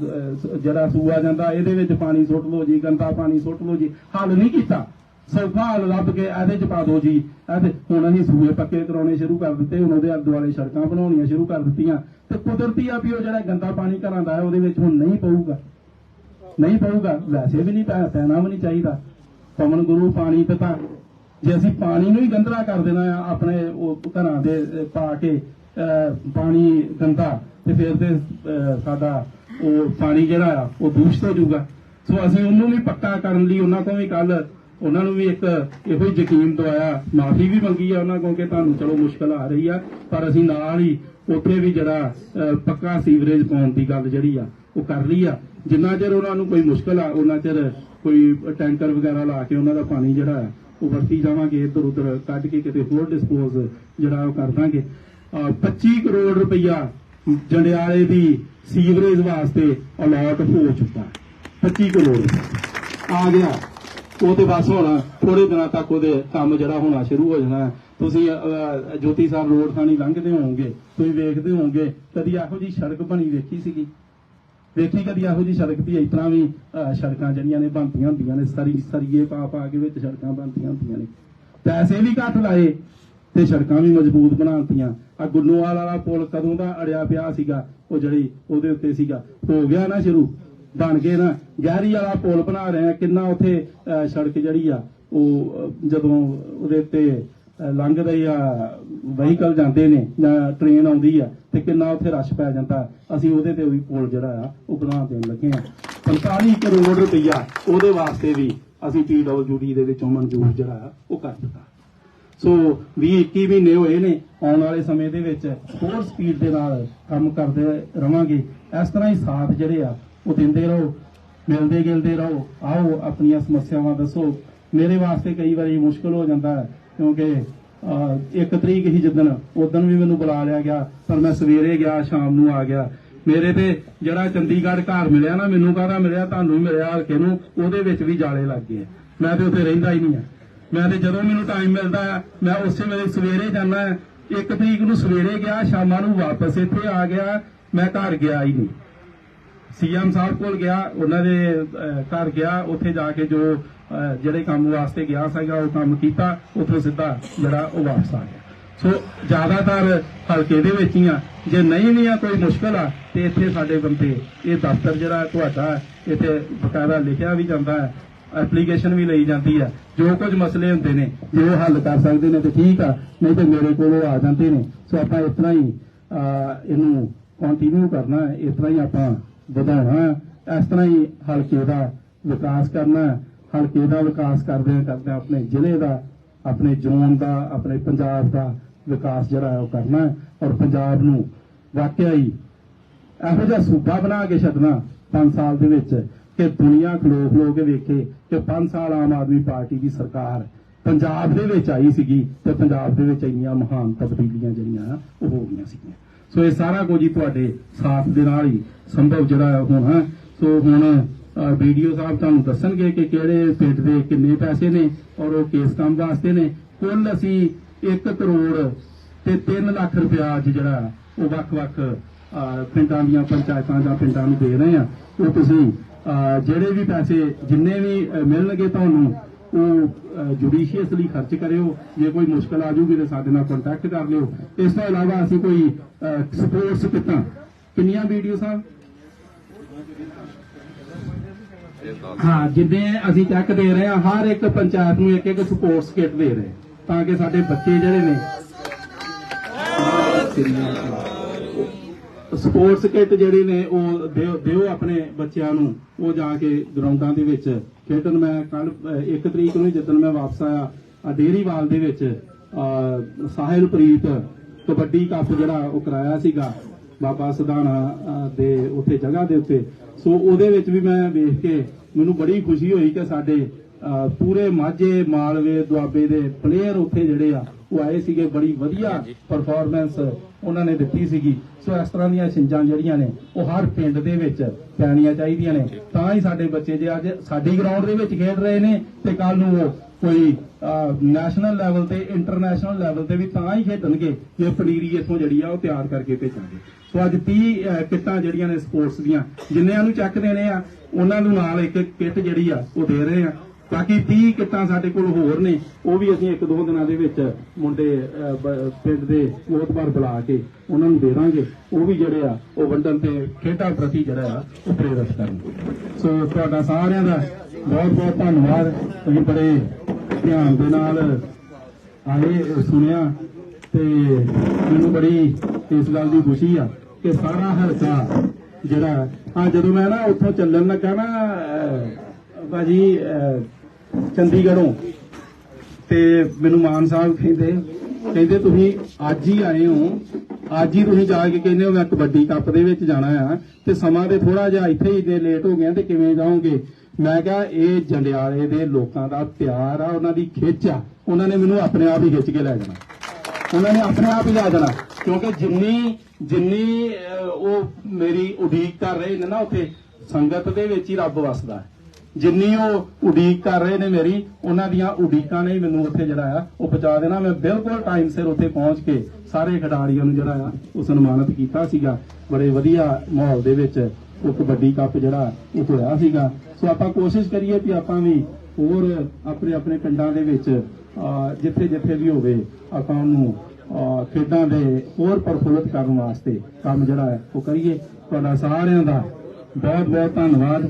ਜਿਹੜਾ ਸੂਆ ਜਾਂਦਾ, ਇਹਦੇ ਵਿੱਚ ਪਾਣੀ ਸੁੱਟ ਲਓ ਜੀ, ਗੰਦਾ ਪਾਣੀ ਸੁੱਟ ਲਓ ਜੀ, ਹੱਲ ਨਹੀਂ ਕੀਤਾ। ਸੌਖਾ ਹੱਲ ਲੱਭ ਕੇ ਇਹਦੇ ਚ ਪਾ ਦਿਓ ਜੀ। ਇਹਦੇ ਹੁਣ ਅਸੀਂ ਸੂਏ ਪੱਕੇ ਕਰਾਉਣੇ ਸ਼ੁਰੂ ਕਰ ਦਿੱਤੇ, ਹੁਣ ਉਹਦੇ ਆਲੇ ਦੁਆਲੇ ਸੜਕਾਂ ਬਣਾਉਣੀਆਂ ਸ਼ੁਰੂ ਕਰ ਦਿੱਤੀਆਂ। ਤੇ ਕੁਦਰਤੀ ਆ ਵੀ ਉਹ ਜਿਹੜਾ ਗੰਦਾ ਪਾਣੀ ਘਰਾਂ ਦਾ ਹੈ, ਉਹਦੇ ਵਿੱਚ ਹੁਣ ਨਹੀਂ ਪਊਗਾ। ਨਹੀਂ ਪਊਗਾ, ਵੈਸੇ ਵੀ ਨਹੀਂ ਪੈ- ਪੈਣਾ ਵੀ ਨਹੀਂ ਚਾਹੀਦਾ। ਪਵਨ ਗੁਰੂ ਪਾਣੀ ਪਤਾ ਜੇ ਅਸੀਂ ਪਾਣੀ ਨੂੰ ਹੀ ਗੰਦਲਾ ਕਰ ਦੇਣਾ ਆ, ਆਪਣੇ ਉਹ ਘਰਾਂ ਦੇ ਪਾ ਕੇ ਪਾਣੀ ਗੰਦਾ, ਤੇ ਫਿਰ ਤੇ ਸਾਡਾ ਉਹ ਪਾਣੀ ਜਿਹੜਾ ਆ, ਉਹ ਦੂਸ਼ਿਤ ਹੋ ਜਾਊਗਾ। ਸੋ ਅਸੀਂ ਉਹਨੂੰ ਵੀ ਪੱਕਾ ਕਰਨ ਲਈ ਉਹਨਾਂ ਕੋਲ ਵੀ ਕੱਲ ਉਹਨਾਂ ਨੂੰ ਵੀ ਇੱਕ ਇਹੋ ਹੀ ਯਕੀਨ ਦਵਾਇਆ। ਮਾਫੀ ਵੀ ਮੰਗੀ ਆ ਉਹਨਾਂ ਕੋਲ ਕਿ ਤੁਹਾਨੂੰ ਚਲੋ ਮੁਸ਼ਕਲ ਆ ਰਹੀ ਆ, ਪਰ ਅਸੀਂ ਨਾਲ ਹੀ ਉੱਥੇ ਵੀ ਜਿਹੜਾ ਪੱਕਾ ਸੀਵਰੇਜ ਪਾਉਣ ਦੀ ਗੱਲ ਜਿਹੜੀ ਆ, ਉਹ ਕਰ ਲਈ ਆ। ਜਿੰਨਾ ਚਿਰ ਉਹਨਾਂ ਨੂੰ ਕੋਈ ਮੁਸ਼ਕਲ ਆ, ਉਹਨਾਂ ਚਿਰ ਕੋਈ ਟੈਂਕਰ ਵਗੈਰਾ ਲਾ ਕੇ ਉਹਨਾਂ ਦਾ ਪਾਣੀ ਜਿਹੜਾ ਆ ਉਹ ਵਰਤੀ ਜਾਵਾਂਗੇ, ਇੱਧਰ ਉੱਧਰ ਕੱਢ ਕੇ ਕਿਤੇ ਹੋਰ ਡਿਸਪੋਜ਼ ਜਿਹੜਾ ਉਹ ਕਰ ਦਾਂਗੇ। 25 ਕਰੋੜ ਰੁਪਈਆ ਜੰਡਿਆਲੇ ਦੀ ਸੀਵਰੇਜ ਵਾਸਤੇ ਅਲਾਟ ਹੋ ਚੁੱਕਾ ਹੈ। 25 ਕਰੋੜ। ਆ ਗਿਆ। ਉਹ ਤੇ ਬਸ ਹੁਣ ਥੋੜੇ ਦਿਨਾਂ ਤੱਕ ਉਹਦੇ ਕੰਮ ਜਿਹੜਾ ਹੋਣਾ ਸ਼ੁਰੂ ਹੋ ਜਾਣਾ ਤੁਸੀਂ ਜੋਤੀ ਸਾਹਿਬ ਰੋਡ ਥਾਣੀ ਲੰਘਦੇ ਹੋਵੋਗੇ, ਤੁਸੀਂ ਵੇਖਦੇ ਹੋਵੋਗੇ, ਕਦੀ ਇਹੋ ਜੀ ਸੜਕ ਬਣੀ ਵੇਖੀ ਸੀਗੀ? ਵੇਖੀ ਕਦੀ ਇਹੋ ਜੀ ਸੜਕ ਵੀ ਇਸ ਵੀ ਸੜਕਾਂ ਜਿਹੜੀਆਂ ਨੇ ਬਣਦੀਆਂ ਹੁੰਦੀਆਂ ਨੇ ਸਰੀ ਸਰੀਏ ਪਾ ਪਾ ਕੇ ਵਿੱਚ ਸੜਕਾਂ ਬਣਦੀਆਂ ਹੁੰਦੀਆਂ ਨੇ। ਪੈਸੇ ਵੀ ਘੱਟ ਲਾਏ ਤੇ ਸੜਕਾਂ ਵੀ ਮਜ਼ਬੂਤ ਬਣਾਤੀਆਂ। ਆ ਗੁੱਲੋਵਾਲ ਵਾਲਾ ਪੁਲ ਕਦੋਂ ਦਾ ਅੜਿਆ ਪਿਆ ਸੀਗਾ ਉਹ ਜਿਹੜੀ ਉਹਦੇ ਉੱਤੇ ਸੀਗਾ। ਹੋ ਗਿਆ ਨਾ ਸ਼ੁਰੂ ਬਣ ਗਏ ਨਾ। ਗਹਿਰੀ ਵਾਲਾ ਪੁਲ ਬਣਾ ਰਹੇ ਆ ਕਿੰਨਾ ਉੱਥੇ ਅਹ, ਸੜਕ ਜਿਹੜੀ ਆ ਉਹ ਜਦੋਂ ਉਹਦੇ ਉੱਤੇ ਲੰਘਦੇ ਆ ਵਹੀਕਲ ਜਾਂਦੇ ਨੇ, ਜਾਂ ਟ੍ਰੇਨ ਆਉਂਦੀ ਆ, ਤੇ ਕਿੰਨਾ ਉੱਥੇ ਰਸ਼ ਪੈ ਜਾਂਦਾ, ਅਸੀਂ ਉਹਦੇ ਤੇ ਵੀ ਪੁਲ ਜਿਹੜਾ ਆ, ਉਹ ਬਣਾ ਦੇਣ ਲੱਗੇ ਆ। 45 ਕਰੋੜ ਰੁਪਈਆ, ਉਹਦੇ ਵਾਸਤੇ ਵੀ ਅਸੀਂ ਪੀਡਬਲਯੂਡੀ ਦੇ ਵਿੱਚੋਂ ਮਨਜ਼ੂਰ ਜਿਹੜਾ ਉਹ ਕਰ ਦਿੱਤਾ। ਸੋ 20 21 ਮਹੀਨੇ ਹੋਏ ਨੇ, ਆਉਣ ਵਾਲੇ ਸਮੇਂ ਦੇ ਵਿੱਚ ਹੋਰ ਸਪੀਡ ਦੇ ਨਾਲ ਕੰਮ ਕਰਦੇ ਰਵਾਂਗੇ। ਇਸ ਤਰ੍ਹਾਂ ਹੀ ਸਾਥ ਜਿਹੜੇ ਆ, ਉਹ ਦਿੰਦੇ ਰਹੋ ਮਿਲਦੇ ਗਿਲਦੇ ਰਹੋ, ਆਓ ਆਪਣੀਆਂ ਸਮੱਸਿਆਵਾਂ ਦੱਸੋ। ਮੇਰੇ ਵਾਸਤੇ ਕਈ ਵਾਰੀ ਮੁਸ਼ਕਲ ਹੋ ਜਾਂਦਾ ਹੈ ਕਿਉਂਕਿ ਇੱਕ ਤਰੀਕ ਹੀ ਜਿੱਦਣ ਉਦੋਂ ਵੀ ਮੈਨੂੰ ਬੁਲਾ ਲਿਆ ਗਿਆ, ਪਰ ਮੈਂ ਸਵੇਰੇ ਗਿਆ, ਸ਼ਾਮ ਨੂੰ ਆ ਗਿਆ। ਮੇਰੇ ਤੇ ਜਿਹੜਾ ਚੰਡੀਗੜ੍ਹ ਘਰ ਮਿਲਿਆ ਨਾ, ਮੈਨੂੰ ਕਾਹਦਾ ਮਿਲਿਆ, ਤੁਹਾਨੂੰ ਮਿਲਿਆ, ਹਲਕੇ ਨੂੰ, ਉਹਦੇ ਵਿੱਚ ਵੀ ਜਾਲੇ ਲੱਗ ਗਏ। ਮੈਂ ਤੇ ਉੱਥੇ ਰਹਿੰਦਾ ਹੀ ਨਹੀਂ ਆ। ਮੈਂ ਤੇ ਜਦੋਂ ਮੈਨੂੰ ਟਾਈਮ ਮਿਲਦਾ ਮੈਂ ਉਸੇ ਵੇਲੇ ਸਵੇਰੇ ਜਾਂਦਾ ਆ। ਇੱਕ ਤਰੀਕ ਨੂੰ ਸਵੇਰੇ ਗਿਆ, ਸ਼ਾਮਾਂ ਨੂੰ ਵਾਪਸ ਇੱਥੇ ਆ ਗਿਆ, ਮੈਂ ਘਰ ਗਿਆ ਹੀ ਨਹੀਂ। ਸੀਐਮ ਸਾਹਿਬ ਕੋਲ ਗਿਆ, ਉਹਨਾਂ ਦੇ ਘਰ ਗਿਆ, ਉੱਥੇ ਜਾ ਕੇ ਜੋ ਜਿਹੜੇ ਕੰਮ ਵਾਸਤੇ ਗਿਆ ਸੀਗਾ, ਉਹ ਕੰਮ ਕੀਤਾ, ਉੱਥੋਂ ਸਿੱਧਾ ਜਿਹੜਾ ਉਹ ਵਾਪਸ ਆ ਗਿਆ। ਸੋ ਜ਼ਿਆਦਾਤਰ ਹਲਕੇ ਦੇ ਵਿੱਚ ਹੀ ਆ। ਜੇ ਨਹੀਂ ਵੀ ਆ, ਕੋਈ ਮੁਸ਼ਕਲ ਆ, ਤੇ ਇੱਥੇ ਸਾਡੇ ਬੰਦੇ, ਇਹ ਦਫ਼ਤਰ ਜਿਹੜਾ ਤੁਹਾਡਾ, ਇੱਥੇ ਬਕਾਇਦਾ ਲਿਖਿਆ ਵੀ ਜਾਂਦਾ ਹੈ, ਐਪਲੀਕੇਸ਼ਨ ਵੀ ਲਈ ਜਾਂਦੀ ਹੈ, ਜੋ ਕੁਝ ਮਸਲੇ ਹੁੰਦੇ ਨੇ, ਜੇ ਉਹ ਹੱਲ ਕਰ ਸਕਦੇ ਨੇ ਤੇ ਠੀਕ ਆ, ਨਹੀਂ ਤੇ ਮੇਰੇ ਕੋਲ ਉਹ ਆ ਜਾਂਦੇ ਨੇ। ਸੋ ਆਪਾਂ ਇਸ ਤਰ੍ਹਾਂ ਹੀ ਇਹਨੂੰ ਕੰਟੀਨਿਊ ਕਰਨਾ ਹੈ, ਇਸ ਤਰ੍ਹਾਂ ਹੀ ਆਪਾਂ ਵਧਾਉਣਾ ਇਸ ਤਰ੍ਹਾਂ ਹੀ ਹਲਕੇ ਦਾ ਵਿਕਾਸ ਕਰਨਾ ਹਲਕੇ ਦਾ ਵਿਕਾਸ ਕਰਦੇ ਕਰਦੇ ਆਪਣੇ ਜ਼ਿਲ੍ਹੇ ਦਾ, ਆਪਣੇ ਜ਼ੋਨ ਦਾ, ਆਪਣੇ ਪੰਜਾਬ ਦਾ ਵਿਕਾਸ ਜਿਹੜਾ ਉਹ ਕਰਨਾ ਔਰ ਪੰਜਾਬ ਨੂੰ ਵਾਕਿਆ ਹੀ ਇਹੋ ਜਿਹਾ ਸੂਬਾ ਬਣਾ ਕੇ ਛੱਡਣਾ 5 ਸਾਲ ਦੇ ਵਿੱਚ ਕਿ ਦੁਨੀਆ ਖਲੋ ਖਲੋ ਕੇ ਵੇਖੇ ਕਿ 5 ਸਾਲ ਆਮ ਆਦਮੀ ਪਾਰਟੀ ਦੀ ਸਰਕਾਰ ਪੰਜਾਬ ਦੇ ਵਿੱਚ ਆਈ ਸੀਗੀ ਤੇ ਪੰਜਾਬ ਦੇ ਵਿੱਚ ਇੰਨੀਆਂ ਮਹਾਨ ਤਬਦੀਲੀਆਂ ਜਿਹੜੀਆਂ ਉਹ ਹੋ ਗਈਆਂ ਸੀਗੀਆਂ। ਸੋ ਇਹ ਸਾਰਾ ਕੁਝ ਹੀ ਤੁਹਾਡੇ ਸਾਥ ਦੇ ਨਾਲ ਹੀ ਸੰਭਵ ਜਿਹੜਾ ਹੋਣਾ ਸੋ ਹੁਣ ਵੀਡੀਓ ਸਾਹਿਬ ਤੁਹਾਨੂੰ ਦੱਸਣਗੇ ਕਿ ਕਿਹੜੇ ਪਿੰਡ ਦੇ ਕਿੰਨੇ ਪੈਸੇ ਨੇ ਔਰ ਉਹ ਕਿਸ ਕੰਮ ਵਾਸਤੇ ਨੇ। ਕੁੱਲ ਅਸੀਂ 1 ਕਰੋੜ ਤੇ 3 ਲੱਖ ਰੁਪਇਆ ਅੱਜ ਜਿਹੜਾ ਉਹ ਵੱਖ-ਵੱਖ ਪਿੰਡਾਂ ਦੀਆਂ ਪੰਚਾਇਤਾਂ ਜਾਂ ਪਿੰਡਾਂ ਨੂੰ ਦੇ ਰਹੇ ਆ ਉਹ ਤੁਸੀਂ ਜਿਹੜੇ ਵੀ ਪੈਸੇ ਜਿੰਨੇ ਵੀ ਮਿਲਣਗੇ ਤੁਹਾਨੂੰ ਉਹ ਜੁਡੀਸ਼ੀਅਸਲੀ ਖਰਚ ਕਰਿਓ। ਜੇ ਕੋਈ ਮੁਸ਼ਕਲ ਆ ਜੂਗੀ ਤੇ ਸਾਡੇ ਨਾਲ ਕੰਟੈਕਟ ਕਰ ਲਿਓ। ਇਸ ਤੋਂ ਇਲਾਵਾ ਅਸੀਂ ਕੋਈ ਸਪੋਰਟਸ ਕਿੱਟਾਂ ਕਿੰਨੀਆਂ ਵੀਡੀਓ ਸਾਹਿਬ ਹਾਂ ਜਿੱਦੇ ਅਸੀਂ ਚੈੱਕ ਦੇ ਰਹੇ ਹਾਂ, ਹਰ ਇੱਕ ਪੰਚਾਇਤ ਨੂੰ ਇੱਕ ਇੱਕ ਸਪੋਰਟਸ ਕਿੱਟ ਦੇ ਰਹੇ ਤਾਂ ਕਿ ਸਾਡੇ ਬੱਚੇ ਜਿਹੜੇ ਨੇ ਸਪੋਰਟਸ ਕਿੱਟ ਜਿਹੜੀ ਨੇ, ਉਹ ਦਿਓ ਦਿਓ ਆਪਣੇ ਬੱਚਿਆਂ ਨੂੰ, ਉਹ ਜਾ ਕੇ ਗਰਾਊਂਡਾਂ ਦੇ ਵਿੱਚ ਖੇਡਣ ਮੈਂ ਕੱਲ 1 ਤਰੀਕ ਨੂੰ ਜਦੋਂ ਮੈਂ ਵਾਪਸ ਆਇਆ ਆ ਡੇਰੀਵਾਲ ਦੇ ਵਿੱਚ ਸਾਹਿਲਪ੍ਰੀਤ ਕਬੱਡੀ ਕੱਪ ਜਿਹੜਾ ਉਹ ਕਰਾਇਆ ਸੀਗਾ, ਬਾਬਾ ਸਦਾਣਾ ਦੇ ਉੱਥੇ ਜਗ੍ਹਾ ਦੇ ਉੱਤੇ। ਸੋ ਉਹਦੇ ਵਿੱਚ ਵੀ ਮੈਂ ਵੇਖ ਕੇ ਮੈਨੂੰ ਬੜੀ ਖੁਸ਼ੀ ਹੋਈ ਕਿ ਸਾਡੇ ਪੂਰੇ ਮਾਝੇ, ਮਾਲਵੇ, ਦੁਆਬੇ ਦੇ ਪਲੇਅਰ ਉੱਥੇ ਜਿਹੜੇ ਆ ਉਹ ਆਏ ਸੀਗੇ ਬੜੀ ਵਧੀਆ ਪਰਫਾਰਮੈਂਸ ਉਹਨਾਂ ਨੇ ਦਿੱਤੀ ਸੀਗੀ। ਸੋ ਇਸ ਤਰ੍ਹਾਂ ਦੀਆਂ ਛਿੰਜਾਂ ਜਿਹੜੀਆਂ ਨੇ ਉਹ ਹਰ ਪਿੰਡ ਦੇ ਵਿੱਚ ਪੈਣੀਆਂ ਚਾਹੀਦੀਆਂ ਨੇ। ਤਾਂ ਹੀ ਸਾਡੇ ਬੱਚੇ ਜੇ ਅੱਜ ਸਾਡੀ ਗਰਾਊਂਡ ਦੇ ਵਿੱਚ ਖੇਡ ਰਹੇ ਨੇ ਤੇ ਕੱਲ ਨੂੰ ਉਹ ਕੋਈ ਨੈਸ਼ਨਲ ਲੈਵਲ ਤੇ ਇੰਟਰਨੈਸ਼ਨਲ ਲੈਵਲ ਤੇ ਵੀ ਤਾਂ ਹੀ ਖੇਡਣਗੇ ਜੇ ਪਨੀਰੀ ਇੱਥੋਂ ਜਿਹੜੀ ਆ ਉਹ ਤਿਆਰ ਕਰਕੇ ਭੇਜਾਂਗੇ। ਸੋ ਅੱਜ 30 ਅਹ, ਕਿੱਟਾਂ ਜਿਹੜੀਆਂ ਨੇ ਸਪੋਰਟਸ ਦੀਆਂ ਜਿੰਨਿਆਂ ਨੂੰ ਚੱਕ ਦੇਣੇ ਆ ਉਹਨਾਂ ਨੂੰ ਨਾਲ ਇੱਕ ਕਿੱਟ ਜਿਹੜੀ ਆ ਉਹ ਦੇ ਰਹੇ ਆ। ਬਾਕੀ 30 ਕਿੱਟਾਂ ਸਾਡੇ ਕੋਲ ਹੋਰ ਨੇ, ਉਹ ਵੀ ਅਸੀਂ ਇੱਕ ਦੋ ਦਿਨਾਂ ਦੇ ਵਿੱਚ ਮੁੰਡੇ ਪਿੰਡ ਦੇ ਮੋਤਬਾਰ ਬੁਲਾ ਕੇ ਉਹਨਾਂ ਨੂੰ ਦੇ ਦਾਂਗੇ ਉਹ ਵੀ ਜਿਹੜੇ ਆ, ਉਹ ਵੰਡਣ ਤੇ ਖੇਡਾਂ ਪ੍ਰਤੀ ਜਿਹੜਾ ਆ, ਉਹ ਪ੍ਰੇਰਿਤ ਕਰਨ ਸੋ ਤੁਹਾਡਾ ਸਾਰਿਆਂ ਦਾ ਬਹੁਤ ਬਹੁਤ ਧੰਨਵਾਦ। ਤੁਸੀਂ ਬੜੇ ਧਿਆਨ ਦੇ ਨਾਲ ਆਏ, ਸੁਣਿਆ ਤੇ ਮੈਨੂੰ ਬੜੀ ਇਸ ਗੱਲ ਦੀ ਖੁਸ਼ੀ ਆ ਕਿ ਸਾਰਾ ਹਲਕਾ ਜਿਹੜਾ, ਹਾਂ, ਜਦੋਂ ਮੈਂ ਨਾ ਉੱਥੋਂ ਚੱਲਣ ਲੱਗਾ ਨਾ ਭਾਜੀ ਚੰਡੀਗੜ੍ਹੋਂ। ਤੇ ਮੈਨੂੰ ਮਾਨ ਸਾਹਿਬ ਕਹਿੰਦੇ ਕਹਿੰਦੇ ਤੁਸੀਂ ਅੱਜ ਹੀ ਆਏ ਹੋ। ਅੱਜ ਹੀ ਤੁਸੀਂ ਜਾ ਕੇ ਕਹਿੰਦੇ ਹੋ ਮੈਂ ਕਬੱਡੀ ਕੱਪ ਦੇ ਵਿੱਚ ਜਾਣਾ ਆ। ਤੇ ਸਮਾਂ ਤੇ ਥੋੜਾ ਜਿਹਾ ਇੱਥੇ ਹੀ ਦੇ ਲੇਟ ਹੋ ਗਿਆ ਤੇ ਕਿਵੇਂ ਜਾਓਗੇ? ਮੈਂ ਕਿਹਾ, ਇਹ ਜੰਡਿਆਲੇ ਦੇ ਲੋਕਾਂ ਦਾ ਪਿਆਰ ਆ, ਉਹਨਾਂ ਦੀ ਖਿੱਚ ਆ। ਉਹਨਾਂ ਨੇ ਮੈਨੂੰ ਆਪਣੇ ਆਪ ਹੀ ਖਿੱਚ ਕੇ ਲੈ ਜਾਣਾ। ਉਹਨਾਂ ਨੇ ਆਪਣੇ ਆਪ ਹੀ ਲੈ ਜਾਣਾ। ਕਿਉਂਕਿ ਜਿੰਨੀ ਜਿੰਨੀ ਉਹ ਮੇਰੀ ਉਡੀਕ ਕਰ ਰਹੇ ਨੇ ਨਾ ਉੱਥੇ, ਸੰਗਤ ਦੇ ਵਿੱਚ ਹੀ ਰੱਬ ਵਸਦਾ ਹੈ। ਜਿੰਨੀ ਉਹ ਉਡੀਕ ਕਰ ਰਹੇ ਨੇ ਮੇਰੀ ਉਹਨਾਂ ਦੀਆਂ ਉਡੀਕਾਂ ਨੇ ਮੈਨੂੰ ਉੱਥੇ ਜਿਹੜਾ ਆ ਉਹ ਪਹੁੰਚਾ ਦੇਣਾ। ਮੈਂ ਬਿਲਕੁਲ ਟਾਈਮ ਸਿਰ ਉੱਥੇ ਪਹੁੰਚ ਕੇ ਸਾਰੇ ਖਿਡਾਰੀਆਂ ਨੂੰ ਜਿਹੜਾ ਆ ਉਹ ਸਨਮਾਨਿਤ ਕੀਤਾ ਸੀਗਾ। ਬੜੇ ਵਧੀਆ ਮਾਹੌਲ ਦੇ ਵਿੱਚ ਉਹ ਕਬੱਡੀ ਕੱਪ ਜਿਹੜਾ ਉਹ ਹੋਇਆ ਸੀਗਾ। ਸੋ ਆਪਾਂ ਕੋਸ਼ਿਸ਼ ਕਰੀਏ ਕਿ ਆਪਾਂ ਵੀ ਹੋਰ ਆਪਣੇ ਆਪਣੇ ਪਿੰਡਾਂ ਦੇ ਵਿੱਚ ਅਹ, ਜਿੱਥੇ ਜਿੱਥੇ ਵੀ ਹੋਵੇ ਆਪਾਂ ਉਹਨੂੰ ਖੇਡਾਂ ਦੇ ਹੋਰ ਪ੍ਰਫੁੱਲਤ ਕਰਨ ਵਾਸਤੇ ਕੰਮ ਜਿਹੜਾ ਹੈ ਉਹ ਕਰੀਏ। ਤੁਹਾਡਾ ਸਾਰਿਆਂ ਦਾ ਬਹੁਤ ਬਹੁਤ ਧੰਨਵਾਦ।